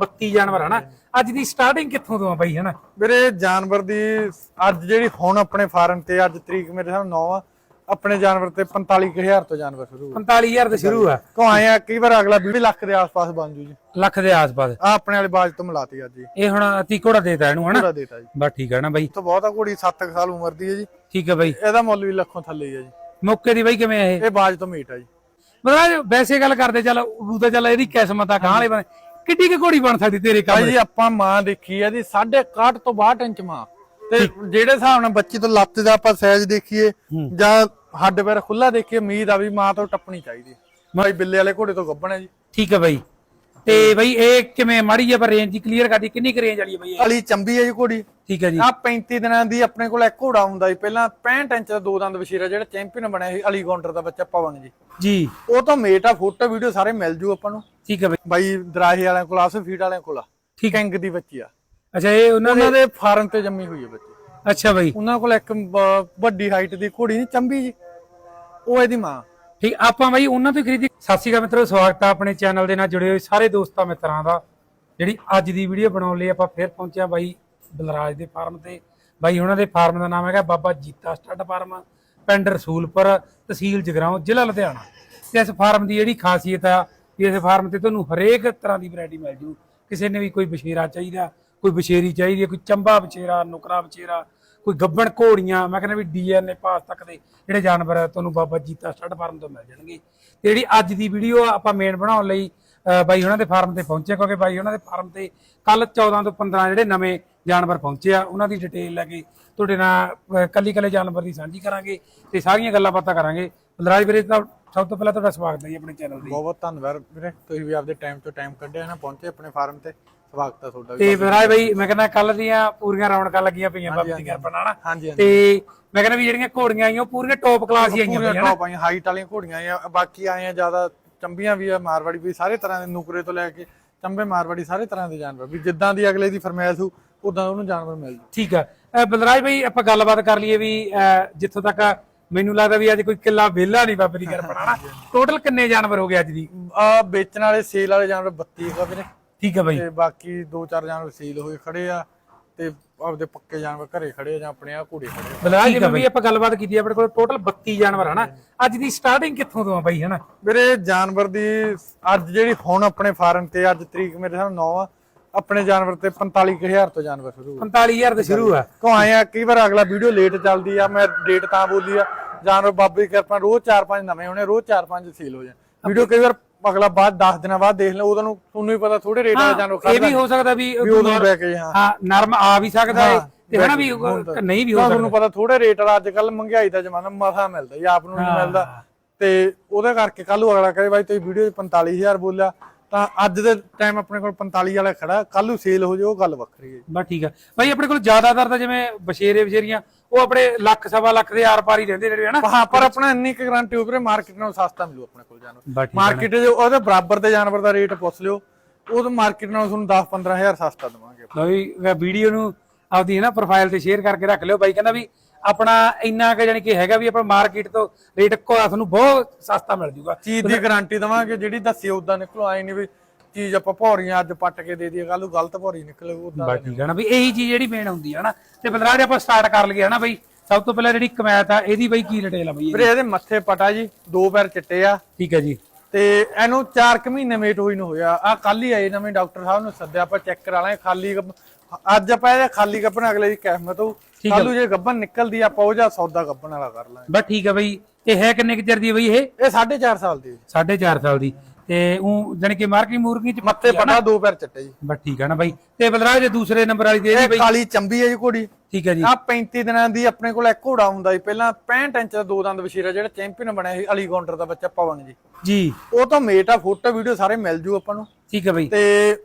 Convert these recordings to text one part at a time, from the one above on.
32 ਜਾਨਵਰ ਹਨਾ? ਅੱਜ ਦੀ ਸਟਾਰਟਿੰਗ ਕਿੱਥੋਂ ਤੋਂ ਆ ਬਾਈ ਹਨਾ? ਵੀਰੇ ਜਾਨਵਰ ਦੀ ਅੱਜ ਜਿਹੜੀ ਹੁਣ ਆਪਣੇ ਫਾਰਮ ਤੇ ਅੱਜ ਤਰੀਕ ਮੇਰੇ ਸਾਹਮਣੇ 9 ਆ ਆਪਣੇ ਜਾਨਵਰ ਤੇ 45000 ਤੋਂ ਜਾਨਵਰ ਸ਼ੁਰੂ 45000 ਤੋਂ ਸ਼ੁਰੂ ਆ? ਕੋ ਆਏ ਆ ਕਈ ਵਾਰ ਅਗਲਾ 20 ਲੱਖ ਦੇ ਆਸ-ਪਾਸ ਬਣ ਜੂ ਜੀ। ਲੱਖ ਦੇ ਆਸ-ਪਾਸ। ਆ ਆਪਣੇ ਵਾਲੇ ਬਾਜ ਤੋਂ ਮਿਲਾਤੀ ਅੱਜ ਜੀ। ਇਹ ਹੁਣ ਅਤੀ ਘੋੜਾ ਦੇਤਾ ਇਹਨੂੰ ਹਨਾ? ਪੂਰਾ ਦੇਤਾ ਜੀ। ਬਸ ਠੀਕ ਹੈ ਨਾ ਬਾਈ। ਤੋਂ ਬਹੁਤਾ ਘੋੜੀ 7 ਸਾਲ ਉਮਰ ਦੀ ਹੈ ਜੀ। ਠੀਕ ਹੈ ਬਾਈ। ਇਹਦਾ ਮੁੱਲ ਵੀ ਲੱਖੋਂ ਥੱਲੇ ਹੀ ਹੈ ਜੀ। ਮੌਕੇ ਦੀ ਬਾਈ ਕਿਵੇਂ ਇਹ? ਇਹ ਬਾਜ ਤੋਂ ਮੀਟ ਆ ਜੀ। ਮਤਲਬ ਵੈਸੇ ਗੱਲ ਕਰਦੇ ਚੱਲ ਉਹ ਤਾਂ ਚੱਲ ਇਹਦੀ ਕਿਸਮਤ ਆ ਗਾਂ ਵਾਲੇ ਕਿੱਡੀ ਕਿ ਘੋੜੀ ਬਣ ਸਕਦੀ ਤੇਰੇ ਕੰਮ ਜੀ ਆਪਾਂ ਮਾਂ ਦੇਖੀ ਹੈ ਦੀ 61 ਤੋਂ 62 ਇੰਚ ਮਾਂ। ਤੇ ਜਿਹੜੇ ਹਿਸਾਬ ਨਾਲ ਬੱਚੀ ਤੋਂ ਲੱਤ ਦਾ ਆਪਾਂ ਸਾਈਜ਼ ਦੇਖੀਏ ਜਾਂ ਹੱਡ ਪੈਰ ਖੁੱਲਾ ਦੇਖੀਏ ਉਮੀਦ ਆ ਵੀ ਮਾਂ ਤੋਂ ਟੱਪਣੀ ਚਾਹੀਦੀ ਭਾਈ ਬਿੱਲੇ ਵਾਲੇ ਘੋੜੇ ਤੋਂ ਗੱਭਣ ਹੈ ਜੀ। ਠੀਕ ਹੈ ਬਾਈ। ਤੇ ਬਾਈ ਇਹ ਕਿਵੇਂ ਮਾੜੀ ਜਿਹੀ ਆਪਾਂ ਰੇਂਜ ਦੀ ਕਲੀਅਰ ਕਰਦੀ ਕਿੰਨੀ ਕੁ ਰੇਂਜ ਵਾਲੀ ਹੈ ਬਾਈ ਇਹ? ਅਲੀ ਚੰਬੀ ਹੈ ਜੀ ਘੋੜੀ। ਠੀਕ ਹੈ ਜੀ। ਆ 35 ਦਿਨਾਂ ਦੀ ਆਪਣੇ ਕੋਲ ਇੱਕ ਘੋੜਾ ਹੁੰਦਾ ਸੀ ਪਹਿਲਾਂ 65 ਇੰਚ ਦਾ ਦੋ ਦੰਦ ਵਸ਼ੀਰਾ ਜਿਹੜਾ ਚੈਂਪੀਅਨ ਬਣਿਆ ਸੀ ਅਲੀ ਕਾਉਂਟਰ ਦਾ ਬੱਚਾ ਪਵਨ ਜੀ। ਜੀ। ਉਹ ਤਾਂ ਮੇਟ ਆ ਫੋਟੋ ਵੀਡੀਓ ਸਾਰੇ ਮਿਲ ਜੂ ਆਪਾਂ ਨੂੰ। ਠੀਕ ਹੈ ਬਾਈ। ਬਾਈ ਦਰਾਹੇ ਵਾਲਿਆਂ ਕੋਲ ਆਸ ਫੀਡ ਵਾਲਿਆਂ ਕੋਲ ਆ। ਠੀਕ। ਕਿੰਗ ਦੀ ਬੱਚੀ ਆ। ਅੱਛਾ ਇਹ ਉਹਨਾਂ ਦੇ ਉਹਨਾਂ ਦੇ ਫਾਰਮ ਤੇ ਜੰਮੀ ਹੋਈ ਹੈ ਬੱਚੀ। ਅੱਛਾ ਬਾਈ। ਉਹਨਾਂ ਕੋਲ ਇੱਕ ਬ- ਵੱਡੀ ਹਾਈਟ ਦੀ ਘੋੜੀ ਨਹੀਂ ਚੰਬੀ ਜੀ। ਉਹ ਇਹਦੀ ਮਾਂ ਠੀਕ ਆਪਾਂ ਬਾਈ ਉਹਨਾਂ ਤੋਂ ਹੀ ਖਰੀਦੀ। ਸਤਿ ਸ਼੍ਰੀ ਅਕਾਲ ਮਿੱਤਰੋ ਸਵਾਗਤ ਆ ਆਪਣੇ ਚੈਨਲ ਦੇ ਨਾਲ ਜੁੜੇ ਹੋਏ ਸਾਰੇ ਦੋਸਤਾਂ ਮਿੱਤਰਾਂ ਦਾ। ਜਿਹੜੀ ਅੱਜ ਦੀ ਵੀਡੀਓ ਬਣਾਉਣ ਲਈ ਆਪਾਂ ਫਿਰ ਪਹੁੰਚਿਆ ਬਾਈ ਬਲਰਾਜ ਦੇ ਫਾਰਮ ਤੇ। ਬਾਈ ਉਹਨਾਂ ਦੇ ਫਾਰਮ ਦਾ ਨਾਮ ਹੈਗਾ ਬਾਬਾ ਜੀਤਾ ਸਟੱਡ ਫਾਰਮ ਪਿੰਡ ਰਸੂਲਪੁਰ ਤਹਿਸੀਲ ਜਗਰਾਉਂ ਜ਼ਿਲ੍ਹਾ ਲੁਧਿਆਣਾ। ਤੇ ਇਸ ਫਾਰਮ ਦੀ ਜਿਹੜੀ ਖਾਸੀਅਤ ਆ ਵੀ ਇਸ ਫਾਰਮ ਤੇ ਤੁਹਾਨੂੰ ਹਰੇਕ ਤਰ੍ਹਾਂ ਦੀ ਵੈਰਾਈਟੀ ਮਿਲ ਜੂ। ਕਿਸੇ ਨੇ ਵੀ ਕੋਈ ਬਸ਼ੇਰਾ ਚਾਹੀਦਾ, ਕੋਈ ਬਸ਼ੇਰੀ ਚਾਹੀਦੀ ਹੈ, ਕੋਈ ਚੰਬਾ ਬਸ਼ੇਰਾ ਨੁਕਰਾ ਬਸ਼ੇਰਾ ਕੋਈ ਗੱਬਣ ਘੋੜੀਆਂ, ਮੈਂ ਕਹਿੰਦਾ ਵੀ ਡੀਐਨਏ ਪਾਸ ਤੱਕ ਦੇ ਜਿਹੜੇ ਜਾਨਵਰ ਤੁਹਾਨੂੰ ਬਾਬਾ ਜੀਤਾ ਸਟੱਡ ਫਾਰਮ ਤੋਂ ਮਿਲ ਜਾਣਗੇ। ਤੇ ਜਿਹੜੀ ਅੱਜ ਦੀ ਵੀਡੀਓ ਆਪਾਂ ਮੇਨ ਬਣਾਉਣ ਲਈ ਬਾਈ ਉਹਨਾਂ ਦੇ ਫਾਰਮ ਤੇ ਪਹੁੰਚੇ ਕਿਉਂਕਿ ਬਾਈ ਉਹਨਾਂ ਦੇ ਫਾਰਮ ਤੇ ਕੱਲ 14 ਤੋਂ 15 ਜਿਹੜੇ ਨਵੇਂ ਜਾਨਵਰ ਪਹੁੰਚੇ ਆ, ਉਹਨਾਂ ਦੀ ਡਿਟੇਲ ਲੈ ਕੇ ਤੁਹਾਡੇ ਨਾਲ ਕੱਲੀ ਕੱਲੇ ਜਾਨਵਰ ਦੀ ਸਾਂਝੀ ਕਰਾਂਗੇ ਤੇ ਸਾਰੀਆਂ ਗੱਲਾਂ ਬਾਤਾਂ ਕਰਾਂਗੇ। ਬਲਰਾਜ ਵੀਰੇ, ਤਾਂ ਸਭ ਤੋਂ ਪਹਿਲਾਂ ਤੁਹਾਡਾ ਸਵਾਗਤ ਹੈ ਜੀ ਆਪਣੇ ਚੈਨਲ ਤੇ। ਬਹੁਤ ਬਹੁਤ ਧੰਨਵਾਦ ਵੀਰੇ ਤੁਸੀਂ ਵੀ ਆਪਦੇ ਟਾਈਮ ਤੋਂ ਟਾਈਮ ਕੱਢਿਆ ਨਾ ਪਹੁੰਚੇ ਆਪਣੇ ਫਾਰਮ ਤੇ। ਸਵਾਗਤ ਹੈ ਤੁਹਾਡਾ ਤੇ ਬਲਰਾਜ ਬਾਈ ਮੈਂ ਕਹਿੰਦਾ ਕੱਲ ਦੀਆਂ ਪੂਰੀਆਂ ਰੌਣਕਾਂ ਲੱਗੀਆਂ ਪਈਆਂ ਬਾਬਾ ਦੀ ਕਿਰਪਾ ਨਾਲ। ਨਾ ਹਾਂਜੀ ਹਾਂਜੀ। ਤੇ ਮੈਂ ਕਹਿੰਦਾ ਵੀ ਜਿਹੜੀਆਂ ਘੋੜੀਆਂ ਆਈਆਂ ਉਹ ਪੂਰੀਆਂ ਟੌਪ ਕਲਾਸ ਹੀ ਆਈਆਂ ਪੂਰੀਆਂ ਟੌਪ ਆਈਆਂ ਹਾਈਟ ਵਾਲੀਆਂ ਘੋੜੀਆਂ ਆ ਬਾਕੀ ਆਏ ਆ ਜ਼ਿਆਦਾ ਚੰਬੀਆਂ ਵੀ ਆ ਮਾਰਵਾੜੀ ਵੀ ਸਾਰੇ ਤਰ੍ਹਾਂ ਦੇ ਨੁਕਰੇ ਤੋਂ ਲੈ ਕੇ ਚੰਬੇ ਮਾਰਵਾੜੀ ਸਾਰੇ ਤਰ੍ਹਾਂ ਦੇ ਜਾਨਵਰ। ਵੀ ਜਿੱਦਾਂ ਦੀ ਅਗਲੇ ਦੀ ਫਰਮਾਇਸ਼ ਹੋ ਉਦਾਂ ਉਹਨੂੰ ਜਾਨਵਰ ਮਿਲ ਜੂ। ਠੀਕ ਆ। ਬਲਰਾਜ ਭਾਈ ਆਪਾਂ ਗੱਲਬਾਤ ਕਰ ਲਈਏ ਵੀ ਜਿੱਥੋਂ ਤੱਕ ਮੈਨੂੰ ਲੱਗਦਾ ਵੀ ਅੱਜ ਕੋਈ ਕਿੱਲਾ ਵਿਹਲਾ ਨਹੀਂ ਬਾਬੇ ਦੀ ਕਿਰਪਾ ਨਾਲ ਟੋਟਲ ਕਿੰਨੇ ਜਾਨਵਰ ਹੋ ਗਏ ਅੱਜ ਦੀ? ਆ ਵੇਚਣ ਵਾਲੇ ਸੇਲ ਵਾਲੇ ਜਾਨਵਰ 32 ਹੈਗਾ ਵੀਰੇ ਠੀਕ ਆ ਬਾਈ। ਤੇ ਬਾਕੀ ਦੋ ਚਾਰ ਜਾਨਵਰ ਸੇਲ ਹੋਏ ਖੜੇ ਆ ਤੇ ਆਪਦੇ ਪੱਕੇ ਜਾਨਵਰ ਘਰੇ ਖੜੇ ਆ ਜਾਂ ਆਪਣੇ ਆ ਘੋੜੇ ਖੜੇ ਆ। ਬਲਰਾਜ ਜਿਵੇਂ ਵੀ ਆਪਾਂ ਗੱਲਬਾਤ ਕੀਤੀ ਆ, ਆਪਣੇ ਕੋਲ ਟੋਟਲ 32 ਜਾਨਵਰ ਹਨਾ ਅੱਜ ਦੀ ਸਟਾਰਟਿੰਗ ਕਿੱਥੋਂ ਤੋਂ ਆ ਬਾਈ ਹਨਾ? ਵੀਰੇ ਜਾਨਵਰ ਦੀ ਅੱਜ ਜਿਹੜੀ ਹੁਣ ਆਪਣੇ ਫਾਰਮ ਤੇ ਅੱਜ ਤਰੀਕ ਮੇਰੇ ਸਾਹਮਣੇ 9 ਆ ਆਪਣੇ ਜਾਨਵਰ ਤੇ 45000 ਤੋਂ ਜਾਨਵਰ ਸ਼ੁਰੂ ਆ। 45000 ਤੋਂ ਸ਼ੁਰੂ ਆ। ਕੋ ਆਏ ਆ? ਕਈ ਵਾਰ ਅਗਲਾ ਵੀਡੀਓ ਲੇਟ ਚੱਲਦੀ ਆ ਮੈਂ ਡੇਟ ਤਾਂ ਬੋਲੀ ਆ। ਜਾਨਵਰ ਬਾਬੇ ਦੀ ਕਿਰਪਾ ਰੋਜ਼ 4-5 ਨਵੇਂ ਹੋਣੇ ਰੋਜ਼ 4-5 ਸੇਲ ਹੋ ਜਾਣ। ਵੀਡੀਓ ਕਈ ਵਾਰ ਅਗਲਾ ਬਾਅਦ 10 ਦਿਨਾਂ ਬਾਅਦ ਦੇਖ ਲਓ ਉਹਨੂੰ ਤੁਹਾਨੂੰ ਵੀ ਪਤਾ ਥੋੜੇ ਰੇਟ ਵਾਲਾ ਜਾਨਵਰ ਇਹ ਵੀ ਹੋ ਸਕਦਾ ਵੀ ਉਦੋਂ ਬੈ ਕੇ ਹਾਂ। ਹਾਂ ਨਰਮ ਆ ਵੀ ਸਕਦਾ ਹੈ ਤੇ ਹਨਾ ਵੀ ਨਹੀਂ ਵੀ ਹੋ ਸਕਦਾ। ਤੁਹਾਨੂੰ ਪਤਾ ਥੋੜੇ ਰੇਟ ਵਾਲਾ ਅੱਜ ਕੱਲ ਮਹਿੰਗਾਈ ਦਾ ਜ਼ਮਾਨਾ ਮਸਾ ਮਿਲਦਾ ਜੀ ਆਪ ਨੂੰ ਨਹੀਂ ਮਿਲਦਾ। ਤੇ ਉਹਦੇ ਕਰਕੇ ਕੱਲ ਨੂੰ ਅਗਲਾ ਕਹੇ ਬਾਈ ਤੁਸੀਂ ਵੀਡੀਓ 'ਚ 45000 ਬੋਲਿਆ ਤਾਂ ਅੱਜ ਦੇ ਟਾਈਮ ਆਪਣੇ ਕੋਲ 45 ਵਾਲਾ ਖੜਾ ਕੱਲ ਨੂੰ ਸੇਲ ਹੋ ਜਾਏ ਉਹ ਗੱਲ ਵੱਖਰੀ ਹੈ ਬਸ ਠੀਕ ਆ। ਭਾਈ ਆਪਣੇ ਕੋਲ ਜ਼ਿਆਦਾਤਰ ਤਾਂ ਜਿਵੇਂ ਬਸ਼ੇਰੇ ਬਸ਼ੇਰੀਆਂ ਉਹ ਆਪਣੇ ਲੱਖ ਸਵਾ ਲੱਖ ਦੇ ਆਰ ਪਾਰ ਹੀ ਰਹਿੰਦੇ ਨੇ ਹਨਾ? ਹਾਂ ਪਰ ਆਪਣਾ ਇੰਨੀ ਕੁ ਗਾਰੰਟੀ ਉਪਰੇ ਮਾਰਕੀਟ ਨਾਲੋਂ ਸਸਤਾ ਮਿਲੂ ਆਪਣੇ ਕੋਲ ਜਾਨਵਰ। ਮਾਰਕੀਟ 'ਚ ਉਹਦੇ ਬਰਾਬਰ ਦੇ ਜਾਨਵਰ ਦਾ ਰੇਟ ਪੁੱਛ ਲਿਓ ਉਹ ਤਾਂ ਮਾਰਕੀਟ ਨਾਲੋਂ ਤੁਹਾਨੂੰ 10 15000 ਸਸਤਾ ਦਵਾਂਗੇ ਲਓ ਵੀ ਵੀਡੀਓ ਨੂੰ ਆਪਦੀ ਹੈ ਨਾ ਪ੍ਰੋਫਾਈਲ ਤੇ ਸ਼ੇਅਰ ਕਰਕੇ ਰੱਖ ਲਿਓ। ਬਾਈ ਕਹਿੰਦਾ ਵੀ ਆਪਣਾ ਇੰਨਾ ਕੁ ਜਾਨੀ ਕਿ ਹੈਗਾ ਵੀ ਆਪਾਂ ਮਾਰਕੀਟ ਤੋਂ ਰੇਟ ਕੋ ਤੁਹਾਨੂੰ ਬਹੁਤ ਸਸਤਾ ਮਿਲ ਜੂਗਾ ਚੀਜ਼ ਦੀ ਗਾਰੰਟੀ ਦਵਾਂਗੇ ਜਿਹੜੀ ਦੱਸੀ ਉਦਾਂ ਨਿਕਲੋ ਆਏ ਨਹੀਂ ਵੀ ਚੀਜ਼ ਆਪਾਂ ਭੌਰੀਆਂ ਅੱਜ ਪੱਟ ਕੇ ਦੇ ਦਈਏ ਕੱਲ ਨੂੰ ਗਲਤ ਭੌਰੀ ਨਿਕਲੇ ਉਦਾਂ ਬਸ ਠੀਕ ਹੈ ਨਾ ਵੀ ਇਹੀ ਚੀਜ਼ ਜਿਹੜੀ ਮੇਨ ਹੁੰਦੀ ਹੈ ਨਾ। ਤੇ ਬਲਰਾਜ ਆਪਾਂ ਸਟਾਰਟ ਕਰ ਲਈਏ ਹਨਾ ਬਾਈ। ਸਭ ਤੋਂ ਪਹਿਲਾਂ ਜਿਹੜੀ ਕਮੈਤ ਆ ਇਹਦੀ ਬਾਈ ਕੀ ਡਿਟੇਲ ਆ ਬਾਈ? ਵੀਰੇ ਇਹਦੇ ਮੱਥੇ ਪਟਾ ਜੀ ਦੋ ਪੈਰ ਚਿੱਟੇ ਆ। ਠੀਕ ਹੈ ਜੀ। ਤੇ ਇਹਨੂੰ 4 ਕੁ ਮਹੀਨੇ ਮੇਟ ਹੋਈ ਨੂੰ ਹੋਇਆ। ਆ ਕੱਲ ਹੀ ਆਏ ਨਵੇਂ ਡਾਕਟਰ ਸਾਹਿਬ ਨੂੰ ਸੱਦਿਆ ਆਪਾਂ ਚੈੱਕ ਕਰਾ ਲਾਂਗੇ ਖਾਲੀ ਅੱਜ ਆਪਾਂ ਇਹਦਾ ਖਾਲੀ ਗੱਭਣ ਅਗਲੇ ਦੀ ਕਿਸਮਤ ਹੋ ਕੱਲ ਨੂੰ ਜੇ ਗੱਭਣ ਨਿਕਲਦੀ ਆ ਆਪਾਂ ਉਹ ਜਾਂ ਸੌਦਾ ਗੱਭਣ ਵਾਲਾ ਕਰ ਲਾਂਗੇ। ਬਸ ਠੀਕ ਹੈ ਬਾਈ। ਤੇ ਹੈ ਕਿੰਨੇ ਕੁ ਚਿਰ ਦੀ ਬਾਈ ਇਹ? ਇਹ 4.5 ਸਾਲ ਦੀ 4.5 ਸਾਲ ਦੀ। ਤੇ ਉਹ ਜਾਨੀ ਕਿ ਮਾਰਕਿੰਗ ਮੂਰਕੀ ਚ ਮੱਥੇ ਪਟਾ ਦੋ ਪੈਰ ਚਿੱਟੇ ਜੀ। ਬਸ ਠੀਕ ਹੈ ਨਾ ਬਾਈ। ਤੇ ਬਲਰਾਜ ਦੇ ਦੂਸਰੇ ਨੰਬਰ ਵਾਲੀ ਇਹ ਬਾਈ? ਕਾਲੀ ਚੰਬੀ ਹੈ ਜੀ ਘੋੜੀ। ਠੀਕ ਹੈ ਜੀ। ਆ 35 ਦਿਨਾਂ ਦੀ ਆਪਣੇ ਕੋਲ ਇੱਕ ਘੋੜਾ ਹੁੰਦਾ ਸੀ ਪਹਿਲਾਂ 65 ਇੰਚ ਦਾ ਦੋ ਦੰਦ ਵਸ਼ੀਰਾ ਜਿਹੜਾ ਚੈਂਪੀਅਨ ਬਣਿਆ ਸੀ ਅਲੀ ਕਾਉਂਟਰ ਦਾ ਬੱਚਾ ਪਵਨ ਜੀ। ਜੀ। ਉਹ ਤਾਂ ਮੇਟ ਆ ਫੋਟੋ ਵੀਡੀਓ ਸਾਰੇ ਮਿਲ ਜੂ ਆਪਾਂ ਨੂੰ। ਠੀਕ ਹੈ ਬਾਈ। ਤੇ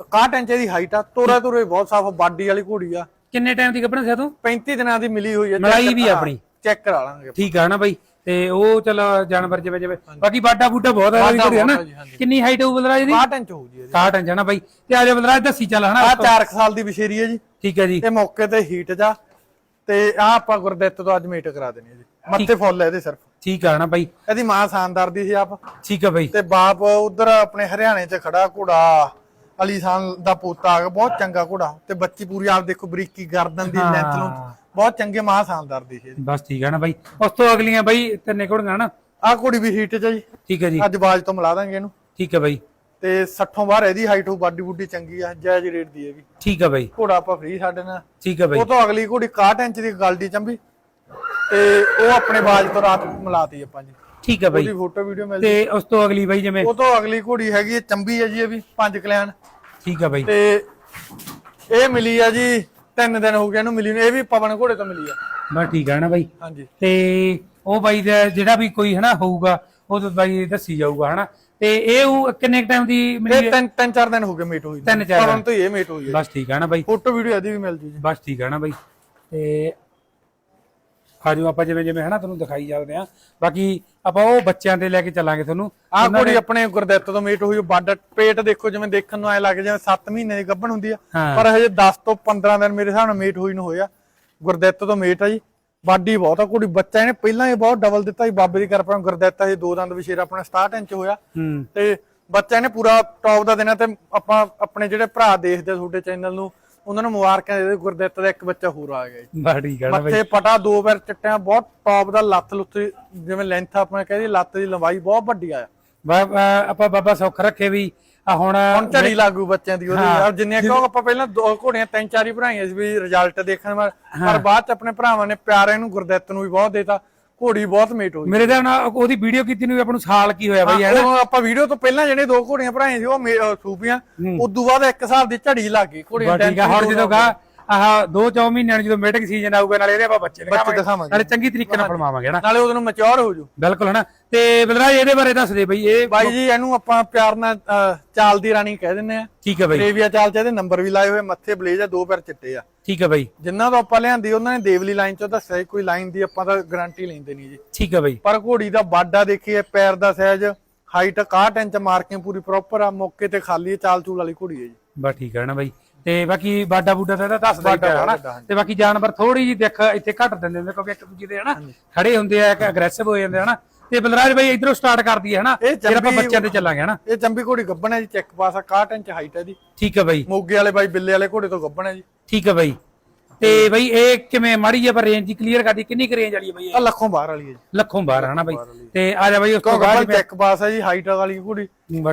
61 ਇੰਚ ਦੀ ਹਾਈਟ ਆ। ਤੋਰਾ ਤੋਰੇ ਬਹੁਤ ਸਾਫ਼ ਬਾਡੀ ਵਾਲੀ ਘੋੜੀ ਆ। ਕਿੰਨੇ ਟਾਈਮ ਦੀ ਕੱਢਣਾ ਸੀ ਤੂੰ? 35 ਦਿਨਾਂ ਦੀ ਮਿਲੀ ਹੋਈ ਹੈ ਮਲਾਈ ਵੀ ਆਪਣੀ। ਚੈੱਕ ਕਰਾ ਲਾਂਗੇ ਠੀਕ ਆ ਨਾ ਬਾਈ ਤੇ ਉਹ ਚਲ ਜਾਨਵਰ ਜਿਵੇਂ ਜਿਵੇਂ। ਬਾਕੀ ਬਾਡਾ ਬੂਟਾ ਬਹੁਤ ਹੈ ਉਹਦੀ ਘੋੜੀ ਹੈ ਨਾ। ਬਹੁਤ ਹੈ ਜੀ, ਹਾਂਜੀ। ਕਿੰਨੀ ਹਾਈਟ ਹੋਊ ਬਲਰਾਜ ਦੀ? 62 ਇੰਚ ਹੋਊ ਜੀ ਇਹਦੀ। 60 ਇੰਚ ਹੈ ਨਾ ਬਾਈ। ਤੇ ਆ ਜਾ ਬਲਰਾਜ ਦੱਸੀ ਚੱਲ ਹਨਾ। ਆ 4 ਸਾਲ ਦੀ ਵਿਸ਼ੇਰੀ ਹੈ ਜੀ। ਠੀਕ ਹੈ ਜੀ। ਇਹ ਮੌਕੇ ਤੇ ਹੀਟ ਜਾ। ਤੇ ਆ ਆਪਾਂ ਗੁਰਦਿੱਤ ਤੋਂ ਅੱਜ ਮੀਟ ਕਰਾ ਦੇਣੀ ਹੈ ਜੀ। ਮੱਥੇ ਫੁੱਲ ਹੈ ਇਹਦੇ ਸਿਰਫ। ਠੀਕ ਆ ਨਾ ਬਾਈ। ਇਹਦੀ ਮਾਂ ਸ਼ਾਨਦਾਰ ਦੀ ਸੀ ਆਪ। ਠੀਕ ਆ ਬਾਈ। ਤੇ ਬਾਪ ਉਧਰ ਆਪਣੇ ਹਰਿਆਣੇ 'ਚ ਖੜਾ ਘੋੜਾ। ਅਲੀ ਖਾਨ ਦਾ ਪੋਤਾ ਆ ਗਿਆ ਬਹੁਤ ਚੰਗਾ ਘੋੜਾ ਤੇ ਬੱਚੀ ਪੂਰੀ ਆਪ ਦੇਖੋ ਬਰੀਕੀ ਗਰਦਨ ਦੀ ਲੈਂਥ ਨੂੰ ਹਾਂ। ਬਹੁਤ ਚੰਗੇ ਮਹਾ ਸ਼ਾਨਦਾਰ ਦੀ ਸੀ ਬਸ ਠੀਕ ਹੈ ਨਾ ਬਾਈ। ਉਸ ਤੋਂ ਅਗਲੀਆਂ ਬਾਈ ਤਿੰਨੇ ਘੋੜੀਆਂ ਨਾ? ਆ ਘੋੜੀ ਵੀ ਹੀਟ ਚ ਆ ਜੀ। ਠੀਕ ਹੈ ਜੀ। ਅੱਜ ਬਾਜ ਤੋਂ ਮਿਲਾ ਦਾਂਗੇ ਇਹਨੂੰ। ਠੀਕ ਹੈ ਬਾਈ। ਤੇ 60 ਬਾਹਰ ਇਹਦੀ ਹਾਈਟ ਹੋ ਬਾਡੀ ਬੁੱਡੀ ਚੰਗੀ ਆ ਜਾਇਜ਼ ਰੇਟ ਦੀ ਹੈ ਵੀ ਠੀਕ ਹੈ ਬਾਈ। ਘੋੜਾ ਆਪਾਂ ਫ੍ਰੀ ਸਾਡੇ ਨਾਲ। ਠੀਕ ਹੈ ਬਾਈ। ਉਹ ਤੋਂ ਅਗਲੀ ਘੋੜੀ 61 ਇੰਚ ਦੀ ਗਲਡੀ ਚੰਬੀ। ਤੇ ਉਹ ਆਪਣੇ ਬਾਜ ਤੋਂ ਰਾਤ ਮਿਲਾਤੀ ਆਪਾਂ ਜੀ। ਠੀਕ ਹੈ ਬਾਈ। ਉਹਦੀ ਫੋਟੋ ਵੀਡੀਓ ਮਿਲ ਤੇ ਉਸ ਤੋਂ ਅਗਲੀ ਬਾਈ ਜਿਵੇਂ ਉਹ ਤੋਂ ਅਗਲੀ ਘੋੜੀ ਹੈਗੀ ਹੈ ਚੰਬੀ ਹੈ ਜੀ ਇਹ ਵੀ ਪੰਜ ਕਲਿਆਣ। ਠੀਕ ਹੈ ਬਾਈ। ਤੇ ਇਹ ਮਿਲੀ ਆ ਜੀ ਤਿੰਨ ਦਿਨ ਹੋ ਗਏ ਇਹਨੂੰ ਮਿਲੀ ਨੂੰ। ਇਹ ਵੀ ਪਵਨ ਘੋੜੇ ਤੋਂ ਮਿਲੀ ਆ। ਬਸ ਠੀਕ ਹੈ ਨਾ ਬਾਈ। ਹਾਂਜੀ। ਤੇ ਉਹ ਬਾਈ ਦਾ ਜਿਹੜਾ ਵੀ ਕੋਈ ਹਨਾ ਹੋਊਗਾ ਉਹ ਤਾਂ ਬਾਈ ਦੱਸੀ ਜਾਊਗਾ ਹਨਾ। ਤੇ ਇਹ ਉਹ ਕਿੰਨੇ ਟਾਈਮ ਦੀ ਮਿਲੀ ਇਹ ਤਿੰਨ ਤਿੰਨ ਚਾਰ ਦਿਨ ਹੋ ਗਏ ਮੀਟ ਹੋਈ। ਤਿੰਨ ਚਾਰ ਪਵਨ ਤੋਂ ਇਹ ਮੀਟ ਹੋਈ ਹੈ ਬਸ ਠੀਕ ਹੈ ਨਾ ਬਾਈ। ਫੋਟੋ ਵੀਡੀਓ ਇਹਦੀ ਵੀ ਮਿਲ ਜੂ ਜੀ। ਬਸ ਠੀਕ ਹੈ ਨਾ ਬਾਈ। ਤੇ ਆਜੋ ਆਪਾਂ ਜਿਵੇਂ ਜਿਵੇਂ ਹਨਾ ਤੁਹਾਨੂੰ ਦਿਖਾਈ ਜਾਂਦੇ ਆ। ਬਾਕੀ ਆਪਾਂ ਉਹ ਬੱਚਿਆਂ ਤੇ ਲੈ ਕੇ ਚੱਲਾਂਗੇ ਤੁਹਾਨੂੰ। ਆਹ ਘੋੜੀ ਆਪਣੇ ਗੁਰਦਿੱਤ ਤੋਂ ਮੀਟ ਹੋਈ ਬਾਡ ਪੇਟ ਦੇਖੋ ਜਿਵੇਂ ਦੇਖਣ ਨੂੰ ਐ ਲੱਗ ਜਿਵੇਂ 7 ਮਹੀਨੇ ਦੀ ਗੱਭਣ ਹੁੰਦੀ ਆ। ਪਰ ਹਜੇ 10 ਤੋਂ 15 ਦਿਨ ਮੇਰੇ ਹਿਸਾਬ ਨਾਲ ਮੀਟ ਹੋਈ ਨੂੰ ਹੋਇਆ। ਗੁਰਦਿੱਤ ਤੋਂ ਮੀਟ ਆ ਜੀ। ਬਾਡੀ ਬਹੁਤ ਆ ਘੋੜੀ ਬੱਚਾ ਇਹਨੇ ਪਹਿਲਾਂ ਹੀ ਬਹੁਤ ਡਬਲ ਦਿੱਤਾ ਸੀ ਬਾਬੇ ਦੀ ਕਿਰਪਾ ਨਾਲ ਗੁਰਦਿੱਤ ਇਹ ਦੋ ਦੰਦ ਵਿਸ਼ੇਰ ਆਪਣਾ 67 ਇੰਚ ਹੋਇਆ। ਤੇ ਬੱਚਾ ਇਹਨੇ ਪੂਰਾ ਟੌਪ ਦਾ ਦੇਣਾ ਤੇ ਆਪਾਂ ਆਪਣੇ ਜਿਹੜੇ ਭਰਾ ਦੇਖਦੇ ਤੁਹਾਡੇ ਚੈਨਲ ਨੂੰ ਉਹਨਾਂ ਨੂੰ ਮੁਬਾਰਕਾਂ ਦੇ ਦਿਓ, ਗੁਰਦਿੱਤ ਦਾ ਇੱਕ ਬੱਚਾ ਹੋਰ ਆ ਗਿਆ ਜੀ। ਬਸ ਠੀਕ ਹੈ ਨਾ ਬਾਈ। ਮੱਥੇ ਪਟਾ ਦੋ ਵਾਰ ਚਿੱਟਿਆ ਬਹੁਤ ਟੌਪ ਦਾ ਲੱਤ ਲੁੱਤ ਜਿਵੇਂ ਲੈਂਥ ਆਪਾਂ ਕਹਿੰਦੇ ਲੱਤ ਦੀ ਲੰਬਾਈ ਬਹੁਤ ਵੱਡੀ ਆ। ਬਾ- ਬਾ- ਆਪਾਂ ਬਾਬਾ ਸੁੱਖ ਰੱਖੇ ਵੀ ਆ ਹੁਣ ਹੁਣ ਝੜੀ ਲਾਗੂ ਬੱਚਿਆਂ ਦੀ ਉਹਦੀ। ਯਾਰ ਜਿੰਨੀਆਂ ਕਿਉਂ ਆਪਾਂ ਪਹਿਲਾਂ ਦੋ ਘੋੜੀਆਂ ਤਿੰਨ ਚਾਰ ਹੀ ਭਰਾਈਆਂ ਸੀ ਵੀ ਰਿਜ਼ਲਟ ਦੇਖਣ ਪਰ ਬਾਅਦ ਚ ਆਪਣੇ ਭਰਾਵਾਂ ਨੇ ਪਿਆਰ ਇਹਨੂੰ ਗੁਰਦਿੱਤ ਨੂੰ ਵੀ ਬਹੁਤ ਦੇਤਾ। ਘੋੜੀ ਬਹੁਤ ਮੇਟ ਹੋਈ ਮੇਰੇ ਦਾ ਉਹਦੀ ਵੀਡੀਓ ਕੀਤੀ ਨੂੰ ਆਪਾਂ ਨੂੰ ਸਾਲ ਕੀ ਹੋਇਆ ਬਾਈ ਹੈ ਉਹ ਆਪਾਂ ਵੀਡੀਓ ਤੋਂ ਪਹਿਲਾਂ ਜਿਹੜੇ ਦੋ ਘੋੜੀਆਂ ਭਰਾਈਆਂ ਸੀ ਉਹ ਸੂਪੀਆਂ ਉਦੋਂ ਬਾਅਦ ਇੱਕ ਹਿਸਾਬ ਦੀ ਝੜੀ ਲੱਗ ਗਈ ਘੋੜੀਆਂ ਠੀਕ ਆ ਹੁਣ ਜਦੋਂ ਗਾ ਆਹ 2-4 ਮਹੀਨਿਆਂ ਨੂੰ ਜਦੋਂ ਮੇਟਿੰਗ ਸੀਜ਼ਨ ਆਊਗਾ ਨਾਲੇ ਇਹਦੇ ਆਪਾਂ ਬੱਚੇ ਦਿਖਾਵਾਂਗੇ ਦਿਖਾਵਾਂਗੇ। ਨਾਲੇ ਚੰਗੀ ਤਰੀਕੇ ਨਾਲ ਫੜਵਾਵਾਂਗੇ ਹਨਾ? ਨਾਲੇ ਉਹਨੂੰ ਮੈਚੁਰ ਹੋ ਜੂ ਬਿਲਕੁਲ ਹਨਾ? ਤੇ ਬਲਰਾਜ ਇਹਦੇ ਬਾਰੇ ਦੱਸ ਦੇ ਬਈ ਇਹ ਬਾਈ ਜੀ ਇਹਨੂੰ ਆਪਾਂ ਪਿਆਰ ਨਾਲ ਚਾਲ ਦੀ ਰਾਣੀ ਕਹਿ ਦਿੰਦੇ ਆ। ਠੀਕ ਹੈ ਬਈ। ਰੇਵੀਆ ਚਾਲ ਚ ਇਹਦੇ ਨੰਬਰ ਵੀ ਲਾਏ ਹੋਏ ਮੱਥੇ ਬਲੇਜ ਆ ਦੋ ਪੈਰ ਚਿੱਟੇ ਆ। ਠੀਕ ਹੈ ਬਈ। ਜਿੰਨਾ ਤੋਂ ਆਪਾਂ ਲਿਆਂਦੀ ਉਹਨਾਂ ਨੇ ਦੇਵਲੀ ਲਾਈਨ ਚੋਂ ਦੱਸਿਆ ਕੋਈ ਲਾਈਨ ਦੀ ਆਪਾਂ ਤਾਂ ਗਾਰੰਟੀ ਲੈਂਦੇ ਨਹੀਂ ਜੀ। ਠੀਕ ਹੈ ਬਈ। ਪਰ ਘੋੜੀ ਦਾ ਬਾਡਾ ਦੇਖੀਏ ਪੈਰ ਦਾ ਸਾਈਜ਼ ਹਾਈਟ 61 ਇੰਚ ਮਾਰਕਿੰਗ ਪੂਰੀ ਪ੍ਰੋਪਰ ਆ ਮੌਕੇ ਤੇ ਖਾਲੀ ਚਾਲ ਚੂਲ ਵਾਲੀ ਘੋੜੀ ਹੈ ਜੀ। ਬਸ ਠੀਕ ਹੈ ਨਾ ਬਈ? ਤੇ ਬਾਕੀ ਬਾਡਾ ਬੂਡਾ ਤਾਂ ਇਹਦਾ ਦੱਸਦਾ ਹੀ ਪਿਆ ਹਨਾ। ਤੇ ਬਾਕੀ ਜਾਨਵਰ ਥੋੜੀ ਜੀ ਦੇਖ ਇੱਥੇ ਘੱਟ ਦਿੰਦੇ ਨੇ ਕਿਉਂਕਿ ਇੱਕ ਦੂਜੇ ਦੇ ਹਨਾ ਖੜੇ ਹੁੰਦੇ ਆ ਇੱਕ ਅਗਰੈਸਿਵ ਹੋ ਜਾਂਦੇ ਹਨਾ? ਤੇ ਬਲਰਾਜ ਬਾਈ ਇਧਰੋਂ ਸਟਾਰਟ ਕਰਦੀ ਹੈ ਹਨਾ? ਇਹ ਫਿਰ ਆਪਾਂ ਬੱਚਿਆਂ ਤੇ ਚੱਲਾਂਗੇ ਹਨਾ? ਇਹ ਚੰਬੀ ਘੋੜੀ ਗੱਬਣ ਹੈ ਜੀ ਚੈੱਕ ਪਾਸ ਆ 61 ਇੰਚ ਹਾਈਟ ਹੈ ਦੀ ਠੀਕ ਹੈ ਬਾਈ। ਮੋਗੇ ਵਾਲੇ ਬਾਈ ਬਿੱਲੇ ਵਾਲੇ ਘੋੜੇ ਤੋਂ ਗੱਬਣ ਹੈ ਜੀ। ਠੀਕ ਹੈ ਬਾਈ। ਤੇ ਬਈ ਇਹ ਕਿਵੇਂ ਮਾੜੀ ਜਿਹੀ ਪਰ ਰੇਂਜ ਦੀ ਕਲੀਅਰ ਕਰਦੀ ਕਿੰਨੀ ਰੇਂਜ ਵਾਲੀ ਹੈ ਬਈ ਆ ਲੱਖੋਂ ਬਾਹਰ ਵਾਲੀ ਹੈ ਜੀ। ਇਹ ਲੱਖੋਂ ਬਾਹਰ ਹਨਾ ਬਈ? ਤੇ ਆ ਜਾ ਬਈ ਉਸ ਤੋਂ ਬਾਅਦ ਚੈੱਕ ਪਾਸ ਹੈ ਜੀ ਹਾਈਟ ਵਾਲੀ ਘੋੜੀ।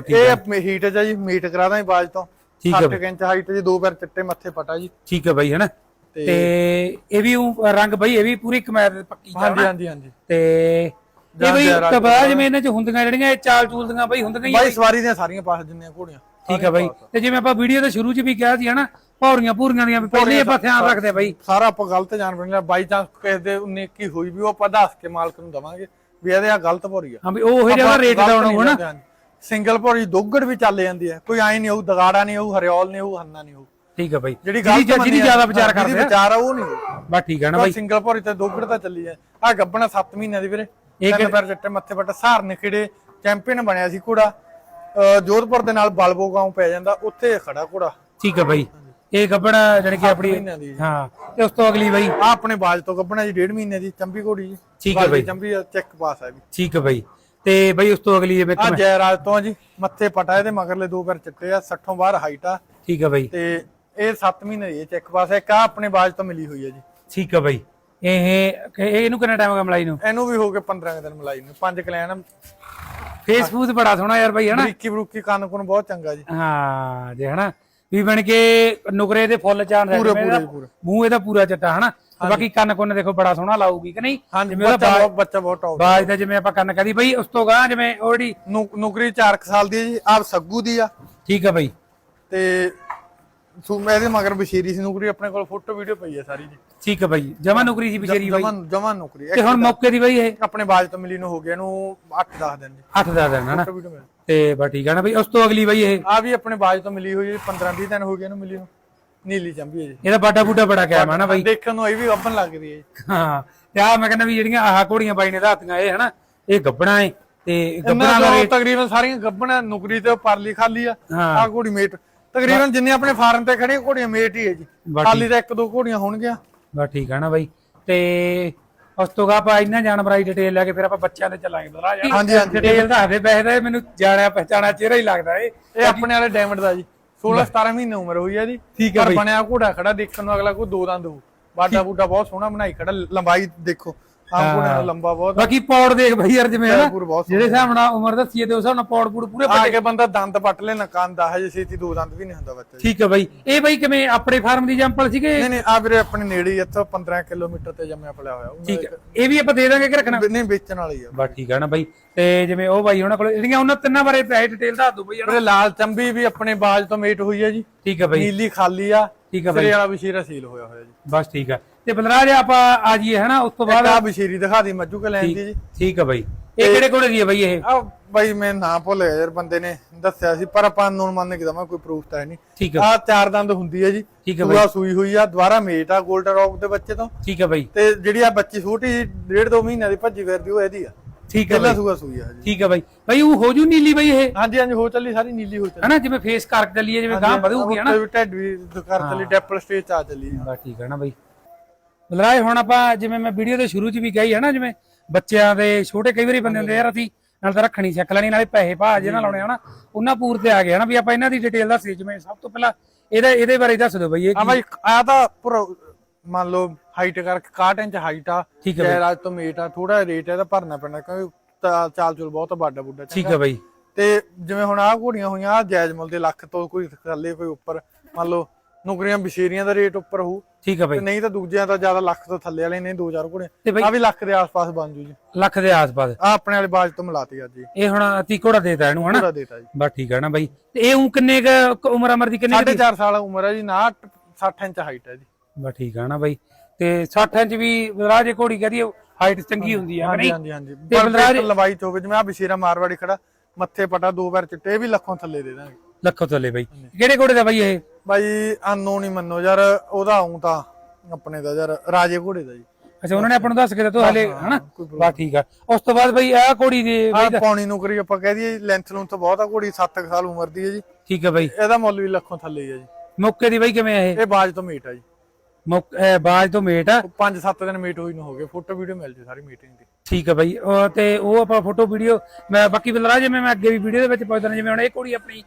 ਇਹ ਹੀਟ ਹੈ ਜੀ ਮੀਟ ਕਰਾ ਦਾਂ ਬਾਜ ਤੋਂ। ਠੀਕ ਹੈ 60 ਇੰਚ ਹਾਈਟ ਜੀ ਦੋ ਪੈਰ ਚਿੱਟੇ ਮੱਥੇ ਪਟਾ ਜੀ। ਠੀਕ ਹੈ ਬਾਈ ਹਨਾ ਤੇ- ਇਹ ਵੀ ਰੰਗ ਬਈ ਇਹ ਵੀ ਪੂਰੀ ਕਮੈਦ ਪੱਕੀ ਹਾਂਜੀ? ਹਾਂਜੀ ਹਾਂਜੀ। ਤੇ ਇਹ ਬਈ ਕਬਾ ਜਿਵੇਂ ਇਹਨਾਂ ਚ ਹੁੰਦੀਆਂ ਜਿਹੜੀਆਂ ਇਹ ਚਾਲ ਚੂਲ ਦੀਆਂ ਬਈ ਹੁੰਦੀਆਂ ਹੀ ਆ ਬਾਈ ਸਵਾਰੀ ਦੀਆਂ ਸਾਰੀਆਂ ਪਾਸ ਜਿੰਨੀਆਂ ਘੋੜੀਆਂ ਠੀਕ ਹੈ ਬਾਈ। ਤੇ ਜਿਵੇਂ ਆਪਾਂ ਵੀਡੀਓ ਦੇ ਸ਼ੁਰੂ ਚ ਵੀ ਕਿਹਾ ਸੀ ਹਨਾ ਪੌੜੀਆਂ ਪੂਰੀਆਂ ਦੀਆਂ ਵੀ ਪਹਿਲੇ ਆਪਾਂ ਧਿਆਨ ਰੱਖਦੇ ਆ ਬਾਈ। ਸਾਰਾ ਆਪਾਂ ਗਲਤ ਜਾਣ ਬਣ ਲਿਆ ਬਾਈ ਚਾਂਸ ਕਿਸੇ ਦੇ 19 ਕੀ ਹੋਈ ਵੀ ਉਹ ਆਪਾਂ ਦੱਸ ਕੇ ਮਾਲਕ ਨੂੰ ਦਵਾਂਗੇ ਵੀ ਇਹਦੇ ਆ ਗਲਤ ਭੋਰੀ ਆ। ਹਾਂ ਵੀ ਉਹ ਜਿਹੜਾ ਰੇਟ ਦਾ ਹੋਣਾ ਹਨਾ ਸਿੰਗਲ ਭੋਰੀ ਦੁੱਗੜ ਵੀ ਚੱਲ ਜਾਂਦੀ ਹੈ। ਕੋਈ ਐ ਨਹੀਂ ਹੋਊ ਦਗਾੜਾ ਨਹੀਂ ਹੋਊ ਹਰਿਆਲ ਨਹੀਂ ਹੋਊ ਹੰਨਾ ਨਹੀਂ ਹੋਊ। ਠੀਕ ਹੈ ਬਾਈ। ਜਿਹੜੀ ਗਲਤ ਜਿਹਦੀ ਜ਼ਿਆਦਾ ਵਿਚਾਰ ਕਰਦੇ ਆ। ਵਿਚਾਰ ਆ ਉਹ ਨਹੀਂ ਬਸ ਠੀਕ ਹੈ ਨਾ ਬਾਈ। ਸਿੰਗਲ ਭੋਰੀ ਤੇ ਦੁੱਗੜ ਤਾਂ ਚੱਲੀ ਹੈ। ਆ ਗੱਬਣਾ 7 ਮਹੀਨਿਆਂ ਦੀ ਵੀਰੇ। ਤਿੰਨ ਪੈਰ ਚੱਟੇ ਮੱਥੇ ਪੱਟ ਸਹਾਰ ਨਖੇੜੇ ਚੈਂਪੀਅਨ ਬਣਿਆ ਸੀ ਘੋੜਾ। ਜੋਧਪੁਰ ਦੇ ਨਾਲ ਬਲਬੋ ਗਾਉਂ ਪੈ ਜਾਂਦਾ ਉੱਥੇ ਖੜਾ ਘੋੜਾ। ਠੀਕ ਹੈ ਬਾਈ। ਇਹ ਗੱਬੜ ਜਿਹੜੀ ਕਿ ਆਪਣੀ। ਹਾਂ ਤੇ ਉਸ ਤੋਂ ਅਗਲੀ ਬਾਈ। ਆ ਆਪਣੇ ਬਾਜ ਤੋਂ ਗੱਬਣਾ ਜੀ ਡੇਢ ਮਹੀਨੇ ਦੀ ਚੰਬੀ ਘੋੜੀ ਜੀ। ਠੀਕ ਹੈ ਬਾਈ। ਚੰਬੀ ਚੈੱਕ ਪਾਸ ਹੈ ਵੀ ਠੀਕ ਹੈ ਬਾਈ। ਤੇ ਬਾਈ ਉਸ ਤੋਂ ਅਗਲੀ ਜਿਵੇਂ ਆ ਜੈਰਾਜ ਤੋਂ ਆ ਜੀ ਮੱਥੇ ਪਟਾ ਇਹਦੇ ਮਗਰਲੇ ਦੋ ਪੈਰ ਚਿੱਟੇ ਆ 60 ਬਾਹਰ ਹਾਈਟ ਆ। ਠੀਕ ਹੈ ਬਾਈ। ਤੇ ਇਹ 7 ਮਹੀਨੇ ਦੀ ਚੈੱਕ ਪਾਸ ਹੈ ਆ ਆਪਣੇ ਬਾਜ ਤੋਂ ਮਿਲੀ ਹੋਈ ਹੈ ਜੀ। ਠੀਕ ਹੈ ਬਾਈ। ਇਹ ਇਹ ਇਹਨੂੰ ਕਿੰਨਾ ਟਾਈਮ ਹੋ ਗਿਆ ਮਲਾਈ ਨੂੰ? ਇਹਨੂੰ ਵੀ ਹੋ ਗਏ 15 ਕੁ ਦਿਨ ਮਲਾਈ ਨੂੰ ਪੰਜ ਕਲੈਨ ਫੇਸਬੁੱਕ ਬੜਾ ਸੋਹਣਾ ਯਾਰ ਬਾਈ ਹਨਾ? ਬਰੀਕੀ ਬਰੂਕੀ ਕੰਨ ਕੁਨ ਬਹੁਤ ਚੰਗਾ ਜੀ। ਹਾਂ ਜੇ ਹਨਾ? ਵੀ ਬਣ ਕੇ ਨੁਕਰੇ ਦੇ ਫੁੱਲ ਚਾਣ ਪੂਰੇ। ਮੂੰਹ ਇਹਦਾ ਪੂਰਾ ਚਿੱਟਾ ਹਨਾ? ਬਾਕੀ ਕੰਨ ਕੁੰਨ ਦੇਖੋ ਬੜਾ ਸੋਹਣਾ ਲਾਊਗੀ ਕਿ ਨਹੀਂ? ਜਿਵੇਂ ਉਹਦਾ ਬੱਚਾ ਬਹੁਤ ਬੱਚਾ ਬਹੁਤ ਟੌਪ ਬਾਜ ਦਾ ਜਿਵੇਂ ਆਪਾਂ ਕੰਨ ਕਰੀ ਬਈ ਉਸ ਤੋਂ ਗਾਂ ਜਿਵੇਂ ਉਹੜੀ ਨੌਕਰੀ 4 ਸਾਲ ਦੀ ਜੀ ਆਪ ਸੱਗੂ ਦੀ ਆ। ਠੀਕ ਹੈ ਬਈ। ਤੇ ਸੂ ਮੈਂ ਇਹਦੇ ਮਗਰ ਬਸ਼ੀਰੀ ਸੀ ਨੌਕਰੀ ਆਪਣੇ ਕੋਲ ਫੋਟੋ ਵੀਡੀਓ ਪਈ ਹੈ ਸਾਰੀ ਜੀ। ਠੀਕ ਹੈ ਬਈ ਜਮਾ ਨੌਕਰੀ ਸੀ ਬਿਸ਼ੇਰੀ ਬਈ। ਜਮਨ ਜਮਨ ਨੌਕਰੀ ਤੇ ਹੁਣ ਮੌਕੇ ਦੀ ਬਈ ਇਹ? ਆਪਣੇ ਬਾਜ ਤੋਂ ਮਿਲੀ ਨੂੰ ਹੋ ਗਿਆ ਇਹਨੂੰ 8-10 ਦਿਨ ਜੀ। 8 ਦਿਨ ਹਨਾ? ਫੋਟੋ ਵੀਡੀਓ ਮਿਲ। ਤੇ ਬਸ ਠੀਕ ਹੈ ਨਾ ਬਈ। ਉਸ ਤੋਂ ਅਗਲੀ ਬਈ ਇਹ। ਆ ਵੀ ਆਪਣੇ ਬਾਜ ਤੋਂ ਮਿਲੀ ਹੋਈ 15-20 ਦਿਨ ਹੋ ਗਏ ਇਹਨੂੰ ਮਿਲੀ ਨੂੰ। ਨੀਲੀ ਚੰਬੀ ਹੈ ਜੀ। ਇਹਦਾ ਬਾਡਾ ਬੂਡਾ ਬੜਾ ਕਾਇਮ ਹੈ ਨਾ ਬਈ। ਦੇਖਣ ਨੂੰ ਇਹ ਵੀ ਗੱਬਨ ਲੱਗ ਰਹੀ ਹੈ ਜੀ। ਹਾਂ ਤੇ ਆ ਮੈਂ ਕਹਿੰਦਾ ਵੀ ਜਿਹੜੀਆਂ ਆਹ ਘੋੜੀਆਂ ਬਾਈ ਨੇ ਦਾਤੀਆਂ ਇਹ ਹਨਾ ਇਹ ਗੱਬਣਾ ਏ ਤੇ ਗੱਬਣਾ ਦਾ ਦਾ ਰੇਟ ਤਕਰੀਬਨ ਸਾਰੀਆਂ ਗੱਬਣਾ ਨੌਕਰੀ ਤੇ ਪਰਲੀ ਖਾਲੀ ਆ। ਹਾਂ। ਆ ਘੋੜੀ ਮੇਟ ਤਕਰੀਬਨ ਜਿੰਨੇ ਆਪਣੇ ਫਾਰਮ ਤੇ ਖੜੀਆਂ ਘੋੜੀਆਂ ਮੇਟ ਹੀ ਹੈ ਜੀ। ਖਾਲੀ ਤਾਂ ਇੱਕ ਦੋ ਘੋੜੀਆਂ ਹੋਣਗੀਆਂ। ਬਸ ਠੀਕ ਹੈ ਨਾ ਬਾਈ। ਤੇ ਉਸ ਤੋਂ ਗਾ ਆਪਾਂ ਇਹਨਾਂ ਜਾਨਵਰਾਂ ਦੀ ਡਿਟੇਲ ਲੈ ਕੇ ਫਿਰ ਆਪਾਂ ਬੱਚਿਆਂ ਤੇ ਚੱਲਾਂਗੇ ਹਾਂਜੀ, ਹਾਂਜੀ। ਡਿਟੇਲ ਦੱਸ ਦੇ ਪੈਸੇ ਦਾ ਮੈਨੂੰ ਜਾਣਿਆ ਪਛਾਣਾ ਚਿਹਰਾ ਹੀ ਲੱਗਦਾ ਏ ਇਹ ਆਪਣੇ ਵਾਲੇ ਡਾਇਮੰਡ ਦਾ ਜੀ। 16 17 ਮਹੀਨੇ ਉਮਰ ਹੋਈ ਹੈ ਜੀ। ਠੀਕ ਹੈ ਪਰ ਬਈ। ਬਣਿਆ ਘੋੜਾ ਖੜਾ ਦੇਖਣ ਨੂੰ ਅਗਲਾ ਕੋਈ ਦੋ ਦੰਦ ਹੋ। ਬਾਡਾ ਬੂਟਾ ਬਹੁਤ ਸੋਹਣਾ ਬਣਾਈ ਖੜਾ ਲੰਬਾਈ ਦੇਖੋ। ਦਾ ਲੰਬਾ ਬਹੁਤ। ਬਾਕੀ ਪੌੜ ਦੇਖ ਬਈ ਯਾਰ ਜਿਵੇਂ ਬਹੁਤ ਜਿਹੜੇ ਹਿਸਾਬ ਨਾਲ ਉਮਰ ਦੱਸੀਏ ਤੇ ਉਸ ਹਿਸਾਬ ਨਾਲ ਪੌੜ ਪੂੜ ਪੂਰੇ ਆ ਕੇ ਬੰਦਾ ਦੰਦ ਪੱਟ ਲੈ ਨਾ ਕੰਨ ਦਾ ਹਜੇ ਛੇਤੀ ਦੋ ਦੰਦ ਵੀ ਨਹੀਂ ਹੁੰਦਾ ਬੱਚਾ ਠੀਕ ਹੈ ਬਾਈ। ਇਹ ਬਾਈ ਕਿਵੇਂ ਆਪਣੇ ਫਾਰਮ ਦੀ ਜੰਪਲ ਸੀਗੇ? ਨਹੀਂ ਨਹੀਂ ਆ ਵੀਰੇ ਆਪਣੇ ਨੇੜੇ ਹੀ ਇੱਥੋਂ 15 ਕਿਲੋਮੀਟਰ ਤੇ ਜੰਮਿਆ ਪਲਿਆ ਹੋਇਆ। ਠੀਕ ਹੈ ਇਹ ਵੀ ਆਪਾਂ ਦੇ ਦਾਂਗੇ ਕਿ ਰੱਖਣਾ? ਨਹੀਂ ਵੇਚਣ ਵਾਲੀ ਆ। ਬਸ ਠੀਕ ਹੈ ਨਾ ਬਾਈ। ਤੇ ਜਿਵੇਂ ਉਹ ਬਾਈ ਉਹਨਾਂ ਕੋਲ ਜਿਹੜੀਆਂ ਉਹਨਾਂ ਤਿੰਨਾਂ ਬਾਰੇ ਪੈਸੇ ਡਿਟੇਲ ਦੱਸ ਦਿਓ ਬਾਈ ਵੀਰੇ ਲਾਲ ਚੰਬੀ ਵੀ ਆਪਣੇ ਬਾਜ ਤੋਂ ਮੇਟ ਹੋਈ ਹੈ ਜੀ। ਠੀਕ ਹੈ ਬਾਈ। ਨੀਲੀ ਖਾਲੀ ਆ। ਠੀਕ ਹੈ ਬਾਈ। ਸਿਰੇ ਵਾਲਾ ਬਸ਼ੀਰਾ ਸੀਲ ਹੋਇਆ ਹੋਇਆ ਜੀ। ਬਸ ਠੀਕ ਹੈ ਤੇ ਬਲਰਾਜ ਆਪਾਂ ਆ ਜਾਈਏ ਹਨਾ? ਉਸ ਤੋਂ ਬਾਅਦ ਆ ਬਸ਼ੀਰੀ ਦਿਖਾ ਦੀ ਮੱਜੂ ਕੇ ਲੈਣ ਦੀ ਜੀ। ਠੀਕ ਹੈ ਬਾਈ। ਇਹ ਕਿਹੜੇ ਕੋਲੇ ਦੀ ਹੈ ਬਾਈ ਇਹ? ਆ ਬਾਈ ਮੈਂ ਨਾਂ ਭੁੱਲ ਗਿਆ ਯਾਰ ਬੰਦੇ ਨੇ ਦੱਸਿਆ ਸੀ ਪਰ ਆਪਾਂ ਨੂੰ ਮੰਨ ਕੇ ਦਵਾਂ ਕੋਈ ਪ੍ਰੂਫ ਤਾਂ ਹੈ ਨਹੀਂ। ਠੀਕ ਹੈ ਆ ਚਾਰ ਦੰਦ ਹੁੰਦੀ ਹੈ ਜੀ ਠੀਕ ਹੈ ਪੂਰਾ ਸੂਈ ਹੋਈ ਆ ਦੁਬਾਰਾ ਮੇਟ ਆ 골ਡਨ ਰੌਕ ਦੇ ਬੱਚੇ ਤੋਂ। ਠੀਕ ਹੈ ਬਾਈ। ਤੇ ਜਿਹੜੀ ਆ ਬੱਚੀ ਛੋਟੀ ਡੇਢ ਦੋ ਮਹੀਨਿਆਂ ਦੀ ਭੱਜੀ ਫਿਰਦੀ ਉਹ ਇਹਦੀ ਆ। ਠੀਕ ਹੈ ਬਾਈ। ਸੂਆ ਸੂਈ ਆ ਜੀ। ਠੀਕ ਹੈ ਬਾਈ। ਬਾਈ ਉਹ ਹੋ ਜੂ ਨੀਲੀ ਬਾਈ ਇਹ? ਹਾਂਜੀ ਹਾਂਜੀ ਹੋ ਚੱਲੀ ਸਾਰੀ ਨੀਲੀ ਹੋ ਚੱਲੀ। ਹਨਾ ਜਿਵੇਂ ਫੇਸ ਕਰਕ ਚੱਲੀਏ ਜਿਵੇਂ ਗਾਂ ਵਧੂਗੀ ਹਨਾ? ਉੱਤੇ ਵੀ ਢੱਡ ਵੀ ਕਰ ਚੱਲੀ ਡੈਪਲ ਸਟੇਜ ਆ ਚੱਲੀ। ਬਸ ਠੀਕ ਹੈ ਨਾ ਬਾਈ। ਬਲਰਾਜ ਹੁਣ ਆਪਾਂ ਜਿਵੇਂ ਮੈਂ ਵੀਡੀਓ ਦੇ ਸ਼ੁਰੂ 'ਚ ਵੀ ਕਹੀ ਹੈ ਨਾ ਜਿਵੇਂ ਬੱਚਿਆਂ ਦੇ ਛੋਟੇ ਕਈ ਵਾਰੀ ਬੰਦੇ ਹੁੰਦੇ ਯਾਰ ਅਸੀਂ ਨਾਲ ਤਾਂ ਰੱਖਣੀ ਸਿੱਖ ਲੈਣੀ ਨਾਲੇ ਪੈਸੇ ਭਾ ਜੇ ਨਾਲ ਲਾਉਣੇ ਹਨਾ ਉਹਨਾਂ ਪੂਰ ਤੇ ਆ ਗਏ ਹਨਾ ਵੀ ਆਪਾਂ ਇਹਨਾਂ ਦੀ ਡਿਟੇਲ ਦੱਸੀ ਜਿਵੇਂ ਸਭ ਤੋਂ ਪਹਿਲਾਂ ਇਹਦਾ ਇਹਦੇ ਬਾਰੇ ਦੱਸ ਦਿਓ ਬਾਈ ਇਹ ਆ ਕੀ ਬਾਈ ਆ ਤਾਂ ਪੂਰਾ ਮੰਨ ਲਓ ਹਾਈਟ ਕਰਕੇ 61 ਇੰਚ ਹਾਈਟ ਆ ਠੀਕ ਹੈ ਬਾਈ। ਤੋਂ ਮੇਟ ਆ ਥੋੜਾ ਰੇਟ ਇਹਦਾ ਭਰਨਾ ਪੈਣਾ ਕਿਉਂਕਿ ਤਾਂ ਚਾਲ ਚੁਲ ਬਹੁਤ ਵੱਡਾ ਬੁੱਢਾ ਠੀਕ ਹੈ ਬਾਈ। ਤੇ ਜਿਵੇਂ ਹੁਣ ਆਹ ਘੋੜੀਆਂ ਹੋਈਆਂ ਆ ਜਾਇਜ਼ ਮੁੱਲ ਦੇ ਲੱਖ ਤੋਂ ਕੋਈ ਥੱਲੇ ਕੋਈ ਉੱਪਰ ਮੰਨ ਲਓ ਨੌਕਰੀਆਂ ਬਸ਼ੇਰੀਆਂ ਦਾ ਰੇਟ ਉੱਪਰ ਹੋਊ। ਠੀਕ ਹੈ ਤੇ ਬਾਈ ਨਹੀਂ ਤਾਂ ਦੂਜਿਆਂ ਤਾਂ ਜ਼ਿਆਦਾ ਲੱਖ ਤੋਂ ਥੱਲੇ ਵਾਲੇ ਨੇ 2000 ਘੋੜੇ। ਆ ਵੀ ਲੱਖ ਦੇ ਆਸ-ਪਾਸ ਬਣ ਜੂ ਜੀ। ਲੱਖ ਦੇ ਆਸ-ਪਾਸ। ਆ ਆਪਣੇ ਵਾਲੇ ਬਾਜ ਤੋਂ ਮਿਲਾਤੀ ਅੱਜ ਜੀ। ਇਹ ਹੁਣ ਤੀ ਘੋੜਾ ਦੇਤਾ ਇਹਨੂੰ ਹਨਾ? ਪੂਰਾ ਦੇਤਾ ਜੀ। ਬਸ ਠੀਕ ਹੈ ਨਾ ਬਾਈ। ਤੇ ਇਹ ਉਂ ਕਿੰਨੇ ਕੁ ਉਮਰ ਅਮਰ ਦੀ ਕਿੰਨੇ ਕੁ ਦੀ? 4.5 ਸਾਲ ਉਮਰ ਹੈ ਜੀ ਨਾ 60 ਇੰਚ ਹਾਈਟ ਹੈ ਜੀ। ਬਸ ਠੀਕ ਹੈ ਨਾ ਬਾਈ। ਤੇ 60 ਇੰਚ ਵੀ ਇਹ ਘੋੜੀ ਕਹਦੀ ਹਾਈਟ ਚੰਗੀ ਹੁੰਦੀ ਹੈ ਹਾਂਜੀ ਨਹੀਂ ਹਾਂਜੀ ਹਾਂਜੀ। ਬਲਰਾਜ- ਲੰਬਾਈ ਚ ਹੋਵੇ ਜਿਵੇਂ ਆ ਬਸ਼ੀਰਾ ਮਾਰਵਾੜੀ ਖੜਾ ਮੱਥੇ ਪਟਾ ਦੋ ਵਾਰ ਚਿੱਟੇ ਵੀ ਲੱਖੋਂ ਥੱਲੇ ਦੇ ਦਾਂਗੇ। ਲੱਖੋ ਥੱਲੇ ਬਾਈ। ਕਿਹੜੇ ਘੋੜੇ ਦਾ ਬਾਈ ਇਹ? ਬਾਈ ਅਨਨੋਨ ਨਹੀਂ ਮੰਨੋ ਯਾਰ ਉਹਦਾ ਆਉਂ ਤਾਂ ਆਪਣੇ ਦਾ ਯਾਰ ਰਾਜੇ ਘੋੜੇ ਦਾ ਜੀ। ਅੱਛਾ ਉਹਨਾਂ ਨੇ ਆਪਾਂ ਨੂੰ ਦੱਸ ਕੇ ਦਿੱਤਾ ਹਲੇ ਹਨਾ? ਬਸ ਠੀਕ ਆ। ਉਸ ਤੋਂ ਬਾਅਦ ਬਈ ਆਹ ਘੋੜੀ ਦੀ ਆ ਪੌਣੀ ਨੂੰ ਕਰੀ ਆਪਾਂ ਕਹਿ ਦਈਏ ਲੈਂਥ ਨੂੰ ਤਾਂ ਬਹੁਤ ਆ ਘੋੜੀ 7 ਸਾਲ ਉਮਰ ਦੀ ਹੈ ਜੀ। ਠੀਕ ਆ ਬਈ। ਇਹਦਾ ਮੁੱਲ ਵੀ ਲੱਖੋਂ ਥੱਲੇ ਹੀ ਜੀ। ਮੌਕੇ ਦੀ ਬਈ ਕਿਵੇਂ ਆ ਇਹ? ਇਹ ਬਾਜ ਤੋਂ ਮੀਟ ਆ ਜੀ। ਮੌਕ- ਇਹ ਬਾਜ ਤੋਂ ਮੇਟ ਆ? 5-7 ਦਿਨ ਮੀਟ ਹੋਈ ਨੂੰ ਹੋ ਗਏ ਫੋਟੋ ਵੀਡੀਓ ਮਿਲ ਜੂ ਸਾਰੀ ਮੀਟਿੰਗ ਦੀ। ਠੀਕ ਆ ਬਈ। ਤੇ ਉਹ ਆਪਾਂ ਫੋਟੋ ਵੀਡੀਓ ਮੈਂ ਬਾਕੀ ਬਲਰਾ ਜਿਵੇਂ ਮੈਂ ਅੱਗੇ ਵੀ ਵੀਡੀਓ ਦੇ ਵਿੱਚ ਪੁੱਛਦਾ ਜਿਵੇਂ ਹੁਣ ਇਹ ਘੋੜੀ ਆਪਣੀ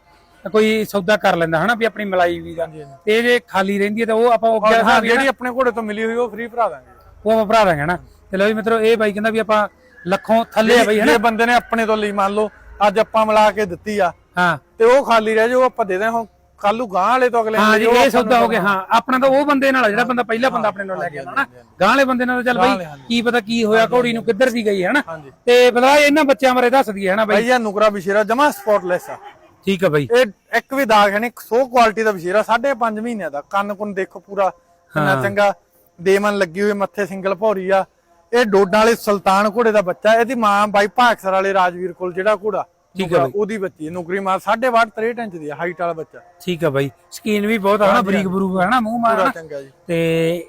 ਕੋਈ ਸੌਦਾ ਕਰ ਲੈਂਦਾ ਹਨਾ ਵੀ ਆਪਣੀ ਮਲਾਈ ਵੀ ਦਾ ਤੇ ਜੇ ਖਾਲੀ ਰਹਿੰਦੀ ਹੈ ਤਾਂ ਉਹ ਆਪਾਂ ਉਹ ਹਾਂ ਜਿਹੜੀ ਆਪਣੇ ਘੋੜੇ ਤੋਂ ਮਿਲੀ ਹੋਈ ਉਹ ਫ੍ਰੀ ਭਰਾ ਦਾਂਗੇ। ਉਹ ਆਪਾਂ ਭਰਾ ਦਾਂਗੇ ਹਨਾ। ਤੇ ਲਓ ਵੀ ਮਿੱਤਰੋ ਇਹ ਬਾਈ ਕਹਿੰਦਾ ਵੀ ਆਪਾਂ ਲੱਖੋਂ ਥੱਲੇ ਆ ਬਈ ਹਨਾ। ਜੇ ਬੰਦੇ ਨੇ ਆਪਣੇ ਤੋਂ ਲਈ ਮੰਨ ਲਓ ਅੱਜ ਆਪਾਂ ਮਿਲਾ ਕੇ ਦਿੱਤੀ ਆ ਹਾਂ। ਤੇ ਉਹ ਖਾਲੀ ਰਹਿ ਜਾਊ ਆਪਾਂ ਦੇ ਦਾਂ ਹੁਣ ਕੱਲ ਨੂੰ ਗਾਂ ਵਾਲੇ ਤੋਂ ਅਗਲੇ ਹਾਂ ਨੂੰ ਜੀ ਇਹ ਸੌਦਾ ਹੋ ਗਿਆ ਹਾਂ। ਆਪਣਾ ਤਾਂ ਉਹ ਬੰਦੇ ਨਾਲ ਜਿਹੜਾ ਬੰਦਾ ਪਹਿਲਾ ਬੰਦਾ ਆਪਣੇ ਨਾਲ ਲੈ ਕੇ ਆਉਂਦਾ ਨਾ ਗਾਂ ਵਾਲੇ ਬੰਦੇ ਨਾਲ ਚੱਲ ਬਈ ਕੀ ਪਤਾ ਕੀ ਹੋਇਆ ਘੋੜੀ ਨੂੰ ਕਿੱਧਰ ਦੀ ਗਈ ਹੈ ਨਾ ਤੇ ਬਲਾ ਇਹਨਾਂ ਬੱਚਿਆਂ ਬਾਰੇ ਦੱਸ ਦਈਏ ਹਨਾ ਬਾਈ? ਭਾਈ ਇਹ ਨੁਕਰਾ ਬਸ਼ੀਰਾ ਜਮਾ ਸਪੌਟਲੈਸ ਆ। ਠੀਕ ਆ ਬਾਈ। ਇਹ ਇੱਕ ਵੀ ਦਾਗ ਹੈ ਨਹੀਂ 100 ਕੁਆਲਿਟੀ ਦਾ ਬਸ਼ੀਰਾ 5.5 ਮਹੀਨਿਆਂ ਦਾ। ਕੰਨ ਕੁੰਨ ਦੇਖੋ ਪੂਰਾ ਕਿੰਨਾ ਚੰਗਾ। ਦੇਮਨ ਲੱਗੀ ਹੋਈ ਮੱਥੇ ਸਿੰਗਲ ਭੌਰੀ ਆ। ਇਹ ਡੋਡਾਂ ਵਾਲੇ ਸੁਲਤਾਨ ਘੋੜੇ ਦਾ ਬੱਚਾ ਇਹਦੀ ਮਾਂ ਬਾਈ ਭਾਗਸਰ ਵਾਲੇ ਰਾਜਵੀਰ ਕੋਲ ਜਿਹੜਾ ਘੋੜਾ ਠੀਕ ਨੁਕਰਾ, ਉਹਦੀ ਬੱਚੀ ਹੈ, ਨੁਕਰੀ ਮਾਂ 8.5 63 ਇੰਚ ਦੀ ਹਾਈਟ ਵਾਲਾ ਬੱਚਾ। ਠੀਕ ਆ ਬਾਈ। ਸਕੀਨ ਵੀ ਬਹੁਤ ਆ ਹਨਾ ਬਰੀਕ ਬਰੂਕ ਹਨਾ ਮੂੰਹ ਮਾਰ ਪੂਰਾ ਚੰਗਾ ਜੀ। ਤੇ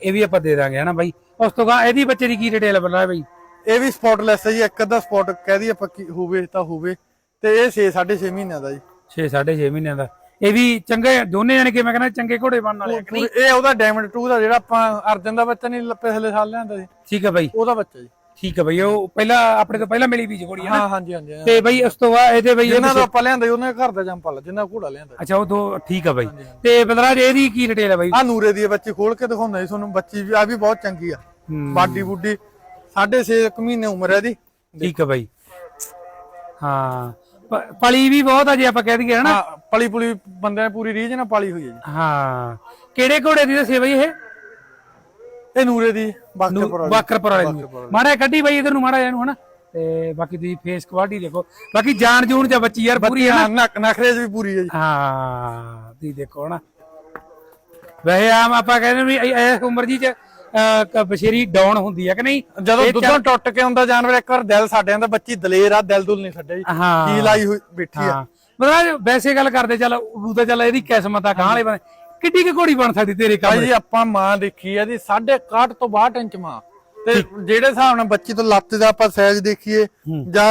ਇਹ ਵੀ ਆਪਾਂ ਦੇ ਦਾਂਗੇ ਹਨਾ ਬਾਈ। ਉਸ ਤੋਂ ਬਾਅਦ ਇਹਦੀ ਬੱਚੇ ਦੀ ਕੀ ਡਿਟੇਲ ਬਣਾ ਬਾਈ? ਇਹ ਵੀ ਸਪੌਟਲੈਸ ਹੈ ਜੀ। ਇੱਕ ਅੱਧਾ ਸਪੌਟ ਕਹਿ ਦਈਏ ਪੱਕੀ ਹੋਵੇ ਤਾਂ ਹੋਵੇ। ਤੇ ਇਹ 6 6.5 ਮਹੀਨਿਆਂ ਦਾ ਜੀ। 6 6.5 ਮਹੀਨਿਆਂ ਦਾ। ਇਹ ਵੀ ਚੰਗੇ ਦੋਨੇ ਜਾਣੇ ਕਿ ਮੈਂ ਕਹਿੰਦਾ ਚੰਗੇ ਘੋੜੇ ਬਣਨ ਵਾਲੇ ਆ। ਕਿ ਨਹੀਂ। ਇਹ ਉਹਦਾ ਡਾਇਮੰਡ 2 ਦਾ ਜਿਹੜਾ ਆਪਾਂ ਅਰਜਨ ਦਾ ਬੱਚਾ ਨਹੀਂ ਪਿਛਲੇ ਸਾਲ ਲਿਆਂਦਾ ਸੀ। ਠੀਕ ਆ ਬਾਈ। ਉਹਦਾ ਬੱਚਾ ਜੀ। ਠੀਕ ਆ ਬਾਈ ਉਹ ਪਹਿਲਾਂ ਆਪਣੇ ਤੋਂ ਪਹਿਲਾਂ ਮਿਲੀ ਵੀ ਘੋੜੀ ਹਨਾ ਹਾਂ ਹਾਂਜੀ ਹਾਂਜੀ ਹਾਂ। ਤੇ ਬਾਈ ਉਸ ਤੋਂ ਬਾਅਦ ਇਹਦੇ ਬਾਈ ਜਿੰਨਾ ਤੋਂ ਆਪਾਂ ਲਿਆਂਦਾ ਉਹਨਾਂ ਦੇ ਘਰ ਦਾ ਜੰਪਲ ਜਿੰਨਾ ਘੋੜਾ ਲਿਆਂਦਾ ਅੱਛਾ ਉਹ ਦੋ ਠੀਕ ਆ ਬਾਈ। ਤੇ ਬਲਰਾਜ ਇਹਦੀ ਕੀ ਡਿਟੇਲ ਆ ਬਾਈ? ਆ ਨੂਰੇ ਦੀ ਬੱਚੀ ਖੋਲ ਕੇ ਦਿਖਾਉਂਦਾ ਜੀ ਤੁਹਾਨੂੰ। ਬੱਚੀ ਵੀ ਆ ਵੀ ਬਹੁਤ ਚੰਗੀ ਆ। ਹੂੰ। ਬਾਡੀ ਬੁੱਡੀ 6.5 ਮਹੀਨੇ ਉਮਰ ਹੈ ਦੀ ਠੀਕ ਆ ਬਾਈ। ਹਾਂ। ਪਲੀ ਵੀ ਬਹੁਤ ਆ ਜੇ ਆਪਾਂ ਕਹਿ ਦਈਏ ਹਨਾ? ਹਾਂ ਪਲੀ ਪੁਲੀ ਬੰਦੇ ਨੇ ਪੂਰੀ ਰੀਝ ਨਾਲ ਪਾਲੀ ਹੋਈ ਹੈ ਜੀ। ਹਾਂ। ਕਿਹੜੇ ਘੋੜੇ ਦੀ ਬਾਈ ਇਹ? ਇਹ ਨੂਰੇ ਦੀ ਬਾਕਰਪੁਰ ਵਾਲੀ। ਬਾਕਰਪੁਰ ਵਾਲੇ ਨੂੰ ਮਾੜਾ ਕੱਢੀ ਬਾਈ ਇਧਰ ਨੂੰ ਮਾੜਾ ਜਿਹਾ ਨੂੰ ਹਨਾ? ਤੇ ਬਾਕੀ ਤੁਸੀਂ ਫੇਸ ਕੁਆਲਿਟੀ ਦੇਖੋ। ਬਾਕੀ ਜਾਨ ਜੂਨ ਚ ਬੱਚੀ ਯਾਰ ਪੂਰੀ ਹਾਂ ਨਕ ਨਖਰੇ ਚ ਵੀ ਪੂਰੀ ਹੈ ਜੀ। ਹਾਂ ਤੁਸੀਂ ਦੇਖੋ ਹਨਾ? ਵੈਸੇ ਆਮ ਆਪਾਂ ਕਹਿੰਦੇ ਵੀ ਇਸ ਉਮਰ ਜੀ ਚ ਬਸ਼ੇਰੀ ਡਾਊਨ ਹੁੰਦੀ ਹੈ ਕਿ ਨਹੀਂ? ਜਦੋਂ ਦੁੱਧੋਂ ਟੁੱਟ ਕੇ ਆਉਂਦਾ ਜਾਨਵਰ ਇੱਕ ਵਾਰ ਦਿਲ ਸਾਡੇ ਆਂਦਾ ਬੱਚੀ ਦਲੇਰ ਆ ਦਿਲ ਦੁਲ ਨਹੀਂ ਹਾਂ। ਕੀ ਲਾਈ ਹੋਈ ਬੈਠੀ ਆ। ਮਤਲਬ ਵੈਸੇ ਗੱਲ ਕਰਦੇ ਚੱਲ ਤਾਂ ਚੱਲ ਇਹਦੀ ਕਿਸਮਤ ਆ ਗਾਂ ਵਾਲੇ ਕਿੱਡੀ ਕੁ ਘੋੜੀ ਬਣ ਸਕਦੀ ਤੇਰੇ ਕੰਮ ਜੀ ਆਪਾਂ ਮਾਂ ਦੇਖੀ ਆ ਦੀ 61 ਤੋਂ 62 ਇੰਚ ਮਾਂ। ਤੇ ਜਿਹੜੇ ਹਿਸਾਬ ਨਾਲ ਬੱਚੀ ਤੋਂ ਲੱਤ ਦਾ ਆਪਾਂ ਸਾਈਜ਼ ਦੇਖੀਏ ਜਾਂ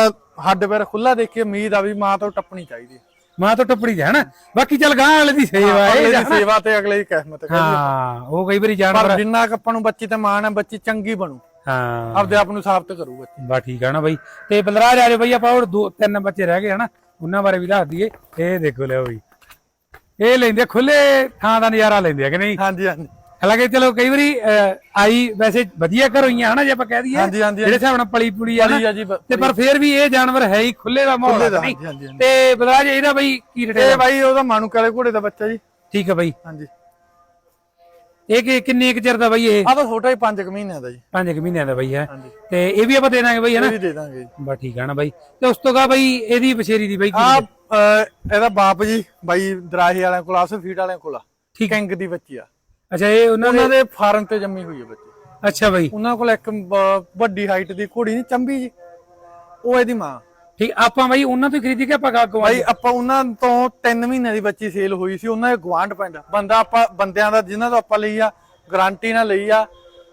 ਹੱਡ ਪੈਰ ਖੁੱਲਾ ਦੇਖੀਏ ਉਮੀਦ ਆ ਵੀ ਮਾਂ ਤੋਂ ਟੱਪਣੀ ਚਾਹੀਦੀ। ਮਾਂ ਤੋਂ ਟੱਪੜੀ ਜਾ ਹਨਾ ਬਾਕੀ ਚੱਲ ਗਾਂ ਵਾਲੇ ਦੀ ਸੇਵਾ ਅਗਲੇ ਹੈ ਦੀ ਸੇਵਾ ਤੇ ਅਗਲੇ ਦੀ ਕਿਸਮਤ ਹੈ। ਹਾਂ ਉਹ ਕਈ ਵਾਰੀ ਜਾਨਵਰ ਪਰ ਜਿੰਨਾ ਆਪਾਂ ਨੂੰ ਬੱਚੀ ਤੇ ਮਾਣ ਹੈ ਬੱਚੀ ਚੰਗੀ ਬਣੂ। ਹਾਂ। ਆਪਦੇ ਆਪ ਨੂੰ ਸਾਬਤ ਕਰੂ ਬੱਚੀ। ਬਾ ਠੀਕ ਆ ਨਾ ਬਾਈ। ਤੇ ਬਲਰਾਜ ਆ ਜਾ ਬਈ ਆਪਾਂ ਹੋਰ ਦੋ ਤਿੰਨ ਬੱਚੇ ਰਹਿ ਗਏ ਹਨਾ। ਉਹਨਾਂ ਬਾਰੇ ਵੀ ਦੱਸ ਦਈਏ। ਇਹ ਦੇਖੋ ਲਿਓ ਬਈ। ਇਹ ਲੈਂਦੇ ਖੁੱਲੇ ਥਾਂ ਦਾ ਨਜ਼ਾਰਾ ਲੈਂਦੇ ਆ ਕਿ ਨਹੀਂ? ਹਾਂਜੀ ਹਾਂਜੀ। ਹਾਲਾਂਕਿ ਚਲੋ ਕਈ ਵਾਰੀ ਅਹ, ਆਈ ਵੈਸੇ ਵਧੀਆ ਘਰੋਂ ਹੀ ਆ ਹਨਾ ਜੇ ਆਪਾਂ ਕਹਿ ਦਈਏ। ਹਾਂਜੀ, ਹਾਂਜੀ, ਜਿਹੜੇ ਹਿਸਾਬ ਨਾਲ ਪਲੀ ਪੁਲੀ ਆ ਨਾ ਪਲੀ ਆ ਜੀ, ਬ- ਤੇ ਪਰ ਫੇਰ ਵੀ ਇਹ ਜਾਨਵਰ ਹੈ ਹੀ ਖੁੱਲੇ ਦਾ ਮਾਹੌਲ ਖੁੱਲੇ ਆ ਦਾ, ਕਿ ਨਹੀਂ? ਹਾਂਜੀ, ਹਾਂਜੀ, ਹਾਂਜੀ। ਤੇ ਬਲਰਾਜ ਇਹਦਾ ਬਈ ਕੀ ਰੇਟ ਇਹ ਬਾਈ ਉਹਦਾ ਮਾਨੂ ਕਾਲੇ ਘੋੜੇ ਦਾ ਬੱਚਾ ਜੀ। ਠੀਕ ਹੈ ਬਈ। ਹਾਂਜੀ। ਇਹ ਕਿ ਕਿੰਨੇ ਕੁ ਚਿਰ ਦਾ ਬਈ ਇਹ? ਆ ਤਾਂ ਛੋਟਾ ਹੀ 5 ਮਹੀਨਿਆਂ ਦਾ ਜੀ। 5 ਮਹੀਨਿਆਂ ਦਾ ਬਈ ਹੈ। ਹਾਂਜੀ। ਤੇ ਇਹ ਵੀ ਆਪਾਂ ਦੇ ਦਾਂਗੇ ਬਈ ਇਹ ਹਨਾ ਵੀ ਦੇ ਦਾਂਗੇ ਜੀ। ਬਸ ਠੀਕ ਆ ਨਾ ਬਈ। ਤੇ ਉਸ ਤੋਂ ਗਾ ਬਈ ਇਹਦੀ ਬਛੇਰੀ ਦੀ ਬਈ ਕੀ ਆ ਇਹਦਾ ਬਾਪ ਜੀ ਬਾਈ ਦਰਾਹੇ ਵਾਲਿਆਂ ਕੋਲ ਆਸ ਫੀਡ ਵਾਲਿਆਂ ਕੋਲ ਆ। ਠੀਕ। ਕਿੰਗ ਦੀ ਬੱਚੀ ਆ। ਅੱਛਾ ਇਹ ਉਹਨਾਂ ਦੇ ਉਹਨਾਂ ਦੇ ਫਾਰਮ ਤੇ ਜੰਮੀ ਹੋਈ ਹੈ ਬੱਚੀ। ਅੱਛਾ ਬਈ। ਉਹਨਾਂ ਕੋਲ ਇੱਕ ਬ- ਵੱਡੀ ਹਾਈਟ ਦੀ ਘੋੜੀ ਨਹੀਂ ਚੰਬੀ ਜੀ। ਉਹ ਇਹਦੀ ਮਾਂ। ਠੀਕ ਆਪਾਂ ਬਈ ਉਹਨਾਂ ਤੋਂ ਹੀ ਖਰੀਦੀ ਕਿ ਆਪਾਂ ਗਾਗੋਂ ਬਾਈ ਆਪਾਂ ਉਹਨਾਂ ਤੋਂ 3 ਮਹੀਨਿਆਂ ਦੀ ਬੱਚੀ ਸੇਲ ਹੋਈ ਸੀ ਉਹਨਾਂ ਦੇ ਗਵਾਂਢ ਪਿੰਡ। ਬੰਦਾ ਆਪਾਂ ਬੰਦਿਆਂ ਦਾ ਜਿਨ੍ਹਾਂ ਤੋਂ ਆਪਾਂ ਲਈ ਆ ਗਾਰੰਟੀ ਨਾਲ ਲਈ ਆ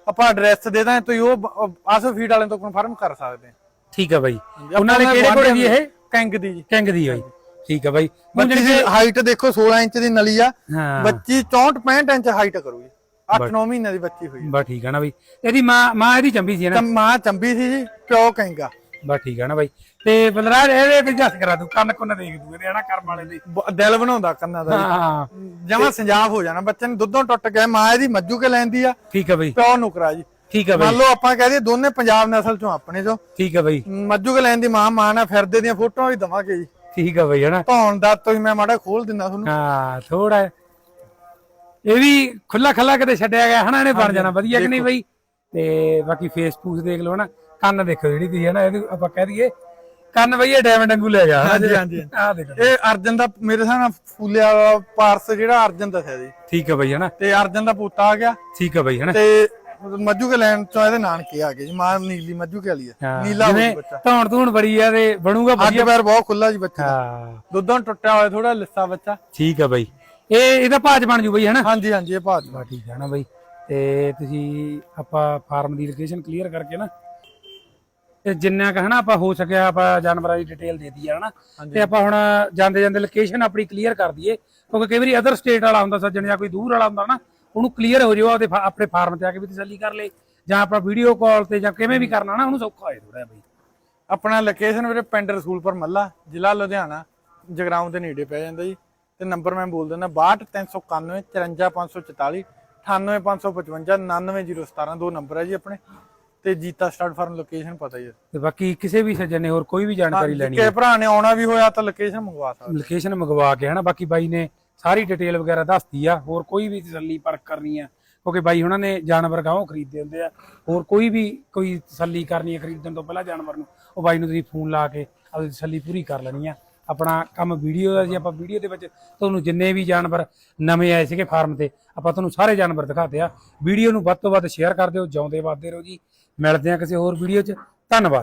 ਆਪਾਂ ਐਡਰੈਸ ਦੇ ਦਾਂ ਤੁਸੀਂ ਉਹ ਆਸ ਫੀਡ ਵਾਲਿਆਂ ਤੋਂ ਕਨਫਰਮ ਕਰ ਸਕਦੇ ਆ। ਠੀਕ ਆ ਬਈ। ਉਹਨਾਂ ਦੇ ਕਿਹੜੇ ਕੋਲੇ ਦੀ ਇਹ? ਕਿੰਗ ਦੀ ਜੀ। ਕਿੰਗ ਦੀ ਹੋਈ ਠੀਕ ਆ ਬਾਈ। ਬੱਚੀ ਜਿਹੜੀ ਦੀ ਹਾਈਟ ਦੇਖੋ 16 ਇੰਚ ਦੀ ਨਲੀ ਆ। ਹਾਂ। ਬੱਚੀ 64 65 ਇੰਚ ਹਾਈਟ ਕਰੂਗੀ। 8-9 ਮਹੀਨਿਆਂ ਦੀ ਬੱਚੀ ਹੋਈ ਬਾ ਠੀਕ ਆ ਨਾ ਬਈ। ਇਹਦੀ ਮਾਂ ਮਾਂ ਇਹਦੀ ਚੰਬੀ ਸੀ ਨਾ? ਤਾਂ ਮਾਂ ਚੰਬੀ ਸੀ ਜੀ ਪਿਓ ਕਹਿੰਗਾ ਬਾ ਠੀਕ ਆ ਨਾ ਬਾਈ। ਤੇ ਬਲਰਾਜ ਇਹਦੇ ਵੀ ਜੱਸ ਕਰਾ ਦੂ ਕੰਨ ਕੁੰਨ ਦੇਖ ਦੂ ਇਹਦੇ ਹਨਾ ਕਰਮ ਵਾਲੇ ਦੇ। ਦਿਲ ਬਣਾਉਂਦਾ ਕੰਨਾਂ ਦਾ ਹਾਂ। ਜਮਾ ਸੰਜਾਬ ਹੋ ਜਾਣਾ ਬੱਚੇ ਨੂੰ ਦੁੱਧੋਂ ਟੁੱਟ ਗਿਆ ਮਾਂ ਇਹਦੀ ਮੱਜੂ ਕੇ ਲੈਂਦੀ ਆ। ਠੀਕ ਆ ਬਈ। ਪਿਓ ਨੁਕਰਾ ਜੀ। ਠੀਕ ਆ ਮੰਨ ਬਈ ਲਓ ਆਪਾਂ ਕਹਿ ਦਈਏ ਦੋਨੇ ਪੰਜਾਬ ਨਸਲ ਚੋਂ ਆਪਣੇ ਚੋਂ। ਠੀਕ ਆ ਬਈ। ਮੱਜੂ ਕੇ ਲੈਣ ਦੀ ਮਾਂ ਮਾਂ ਨਾਲ ਫਿਰਦੇ ਦੀਆਂ ਫੋਟੋਆਂ ਵੀ ਦਵਾਂਗੇ ਜੀ। ਠੀਕ ਆ ਬਈ ਹਨਾ? ਧੌਣ ਦਾ ਤੁਸੀਂ ਮੈਂ ਮਾੜਾ ਖੋਲ ਦਿੰਦਾ ਤੁਹਾਨੂੰ। ਹਾਂ ਥੋੜਾ ਇਹ ਵੀ ਖੁੱਲਾ ਖੱਲਾ ਕਿਤੇ ਛੱਡਿਆ ਗਿਆ ਹਨਾ? ਇਹਨੇ ਬਣ ਜਾਣਾ। ਵਧੀਆ ਕਿ ਨਹੀਂ ਬਈ? ਤੇ ਬਾਕੀ ਫੇਸ ਫੂਸ ਦੇਖ ਲਓ ਹਨਾ? ਕੰਨ ਦੇਖੋ ਜਿਹੜੀ ਤੁਸੀਂ ਹਨਾ? ਇਹਦੇ ਆਪਾਂ ਕਹਿ ਦਈਏ ਕੰਨ ਬਈ ਇਹ ਡਾਇਮੰਡ ਵਾਂਗੂ ਲੈ ਜਾ ਹਾਂਜੀ, ਹਾਂਜੀ। ਆ ਦੇਖੋ। ਇਹ ਅਰਜਨ ਦਾ ਮੇਰੇ ਹਿਸਾਬ ਨਾਲ ਫੂਲਿਆ ਪਾਰਸ ਜਿਹੜਾ ਅਰਜਨ ਦੱਸਿਆ ਜੀ ਠੀਕ ਆ ਬਈ ਹਨਾ? ਤੇ ਅਰਜਨ ਦਾ ਪੁੱਤ ਆ ਗਿਆ। ਠੀਕ ਆ ਬਈ ਹਨਾ? ਤੇ ਮੱਜੂ ਕੇ ਲੈਣ ਚੋਂ ਇਹਦੇ ਨਾਨਕੇ ਆ ਗਏ ਜੀ ਮਾਂ ਨੀਲੀ ਮੱਜੂ ਕੇ ਵਾਲੀ ਹਾਂ, ਨੀਲਾ ਹੋ ਜਿਵੇਂ ਬੱਚਾ। ਧੌਣ ਧੂਣ ਬੜੀ ਆ ਤੇ ਬਣੂਗਾ ਅੱਡ ਵਧੀਆ। ਪੈਰ ਬਹੁਤ ਖੁੱਲਾ ਜੀ ਬੱਚਾ ਹਾਂ। ਦੁੱਧੋਂ ਟੁੱਟਿਆ ਹੋਇਆ ਥੋੜਾ ਲਿੱਸਾ ਬੱਚਾ। ਠੀਕ ਆ ਬਈ। ਇਹ ਇਹਦਾ ਭਾਜ ਬਣ ਜੂ ਬਈ ਹਨਾ? ਹਾਂਜੀ ਹਾਂਜੀ ਇਹ ਭਾਤ ਬਾ ਠੀਕ ਆ ਨਾ ਬਈ। ਤੇ ਤੁਸੀਂ ਆਪਾਂ ਫਾਰਮ ਦੀ ਲੋਕੇਸ਼ਨ ਕਲੀਅਰ ਕਰਕੇ ਨਾ ਤੇ ਜਿੰਨਾ ਕ ਹਨਾ ਆਪਾਂ ਹੋ ਸਕਿਆ ਆਪਾਂ ਜਾਨਵਰਾਂ ਦੀ ਡਿਟੇਲ ਦੇ ਦਈਏ ਹਨਾ? ਤੇ ਆਪਾਂ ਹੁਣ ਜਾਂਦੇ ਜਾਂਦੇ ਲੋਕੇਸ਼ਨ ਆਪਣੀ ਕਲੀਅਰ ਕਰ ਦਈਏ ਕਿਉਂਕਿ ਕਈ ਵਾਰੀ ਅਦਰ ਸਟੇਟ ਵਾਲਾ ਹੁੰਦਾ ਸੱਜਣ ਜਾਂ ਕੋਈ ਦੂਰ ਵਾਲਾ ਹੁੰਦਾ ਨਾ ਉਹਨੂੰ ਕਲੀਅਰ ਹੋ ਜਾਓ ਆਪਦੇ ਫਾ- ਆਪਣੇ ਫਾਰਮ ਤੇ ਆ ਕੇ ਵੀ ਤਸੱਲੀ ਕਰ ਲੇ ਜਾਂ ਆਪਾਂ ਵੀਡੀਓ ਕਾਲ ਤੇ ਜਾਂ ਕਿਵੇਂ ਵੀ ਕਰਨਾ ਨਾ ਉਹਨੂੰ ਸੌਖਾ ਹੋਏ ਥੋੜਾ ਬਈ। ਆਪਣਾ ਲੋਕੇਸ਼ਨ ਵੀਰੇ ਪਿੰਡ ਰਸੂਲਪੁਰ ਮੱਲਾ ਜ਼ਿਲ੍ਹਾ ਲੁਧਿਆਣਾ ਜਗਰਾਉਂ ਦੇ ਨੇੜੇ ਪੈ ਜਾਂਦਾ ਜੀ। ਤੇ ਨੰਬਰ ਮੈਂ ਬੋਲ ਦਿੰਦਾ 62391 54544 98555 99017 ਦੋ ਨੰਬਰ ਹੈ ਜੀ ਆਪਣੇ। ਤੇ ਜੀਤਾ ਸਟਾਰਟ ਫਾਰਮ ਲੋਕੇਸ਼ਨ ਪਤਾ ਹੀ ਹੈ ਤੇ ਬਾਕੀ ਕਿਸੇ ਵੀ ਸੱਜਣ ਨੇ ਹੋਰ ਕੋਈ ਵੀ ਜਾਣਕਾਰੀ ਲੈਣੀ ਕਿ ਭਰਾ ਨੇ ਆਉਣਾ ਵੀ ਹੋਇਆ ਤਾਂ ਲੋਕੇਸ਼ਨ ਮੰਗਵਾ ਸਕਦਾ। ਲੋਕੇਸ਼ਨ ਮੰਗਵਾ ਕੇ ਹਨਾ ਬਾਕੀ ਬਾਈ ਨੇ ਸਾਰੀ ਡਿਟੇਲ ਵਗੈਰਾ ਦੱਸਤੀ ਆ, ਹੋਰ ਕੋਈ ਵੀ ਤਸੱਲੀ ਪਰਖ ਕਰਨੀ ਆ। ਕਿਉਂਕਿ ਬਾਈ ਉਹਨਾਂ ਨੇ ਜਾਨਵਰ ਗਾਹੋਂ ਖਰੀਦਦੇ ਹੁੰਦੇ ਆ, ਹੋਰ ਕੋਈ ਵੀ ਕੋਈ ਤਸੱਲੀ ਕਰਨੀ ਹੈ ਖਰੀਦਣ ਤੋਂ ਪਹਿਲਾਂ ਜਾਨਵਰ ਨੂੰ, ਉਹ ਬਾਈ ਨੂੰ ਤੁਸੀਂ ਫੋਨ ਲਾ ਕੇ ਆਪਣੀ ਤਸੱਲੀ ਪੂਰੀ ਕਰ ਲੈਣੀ ਆ। ਆਪਣਾ ਕੰਮ ਵੀਡੀਓ ਦਾ ਜੀ, ਆਪਾਂ ਵੀਡੀਓ ਦੇ ਵਿੱਚ ਤੁਹਾਨੂੰ ਜਿੰਨੇ ਵੀ ਜਾਨਵਰ ਨਵੇਂ ਆਏ ਸੀਗੇ ਫਾਰਮ ਤੇ, ਆਪਾਂ ਤੁਹਾਨੂੰ ਸਾਰੇ ਜਾਨਵਰ ਦਿਖਾਤੇ ਆ। ਵੀਡੀਓ ਨੂੰ ਵੱਧ ਤੋਂ ਵੱਧ ਸ਼ੇਅਰ ਕਰ ਦਿਓ, ਜਿਉਂਦੇ ਵੱਧਦੇ ਰਹੋ ਜੀ। ਮਿਲਦੇ ਆ ਕਿਸੇ ਹੋਰ ਵੀਡੀਓ 'ਚ। ਧੰਨਵਾਦ।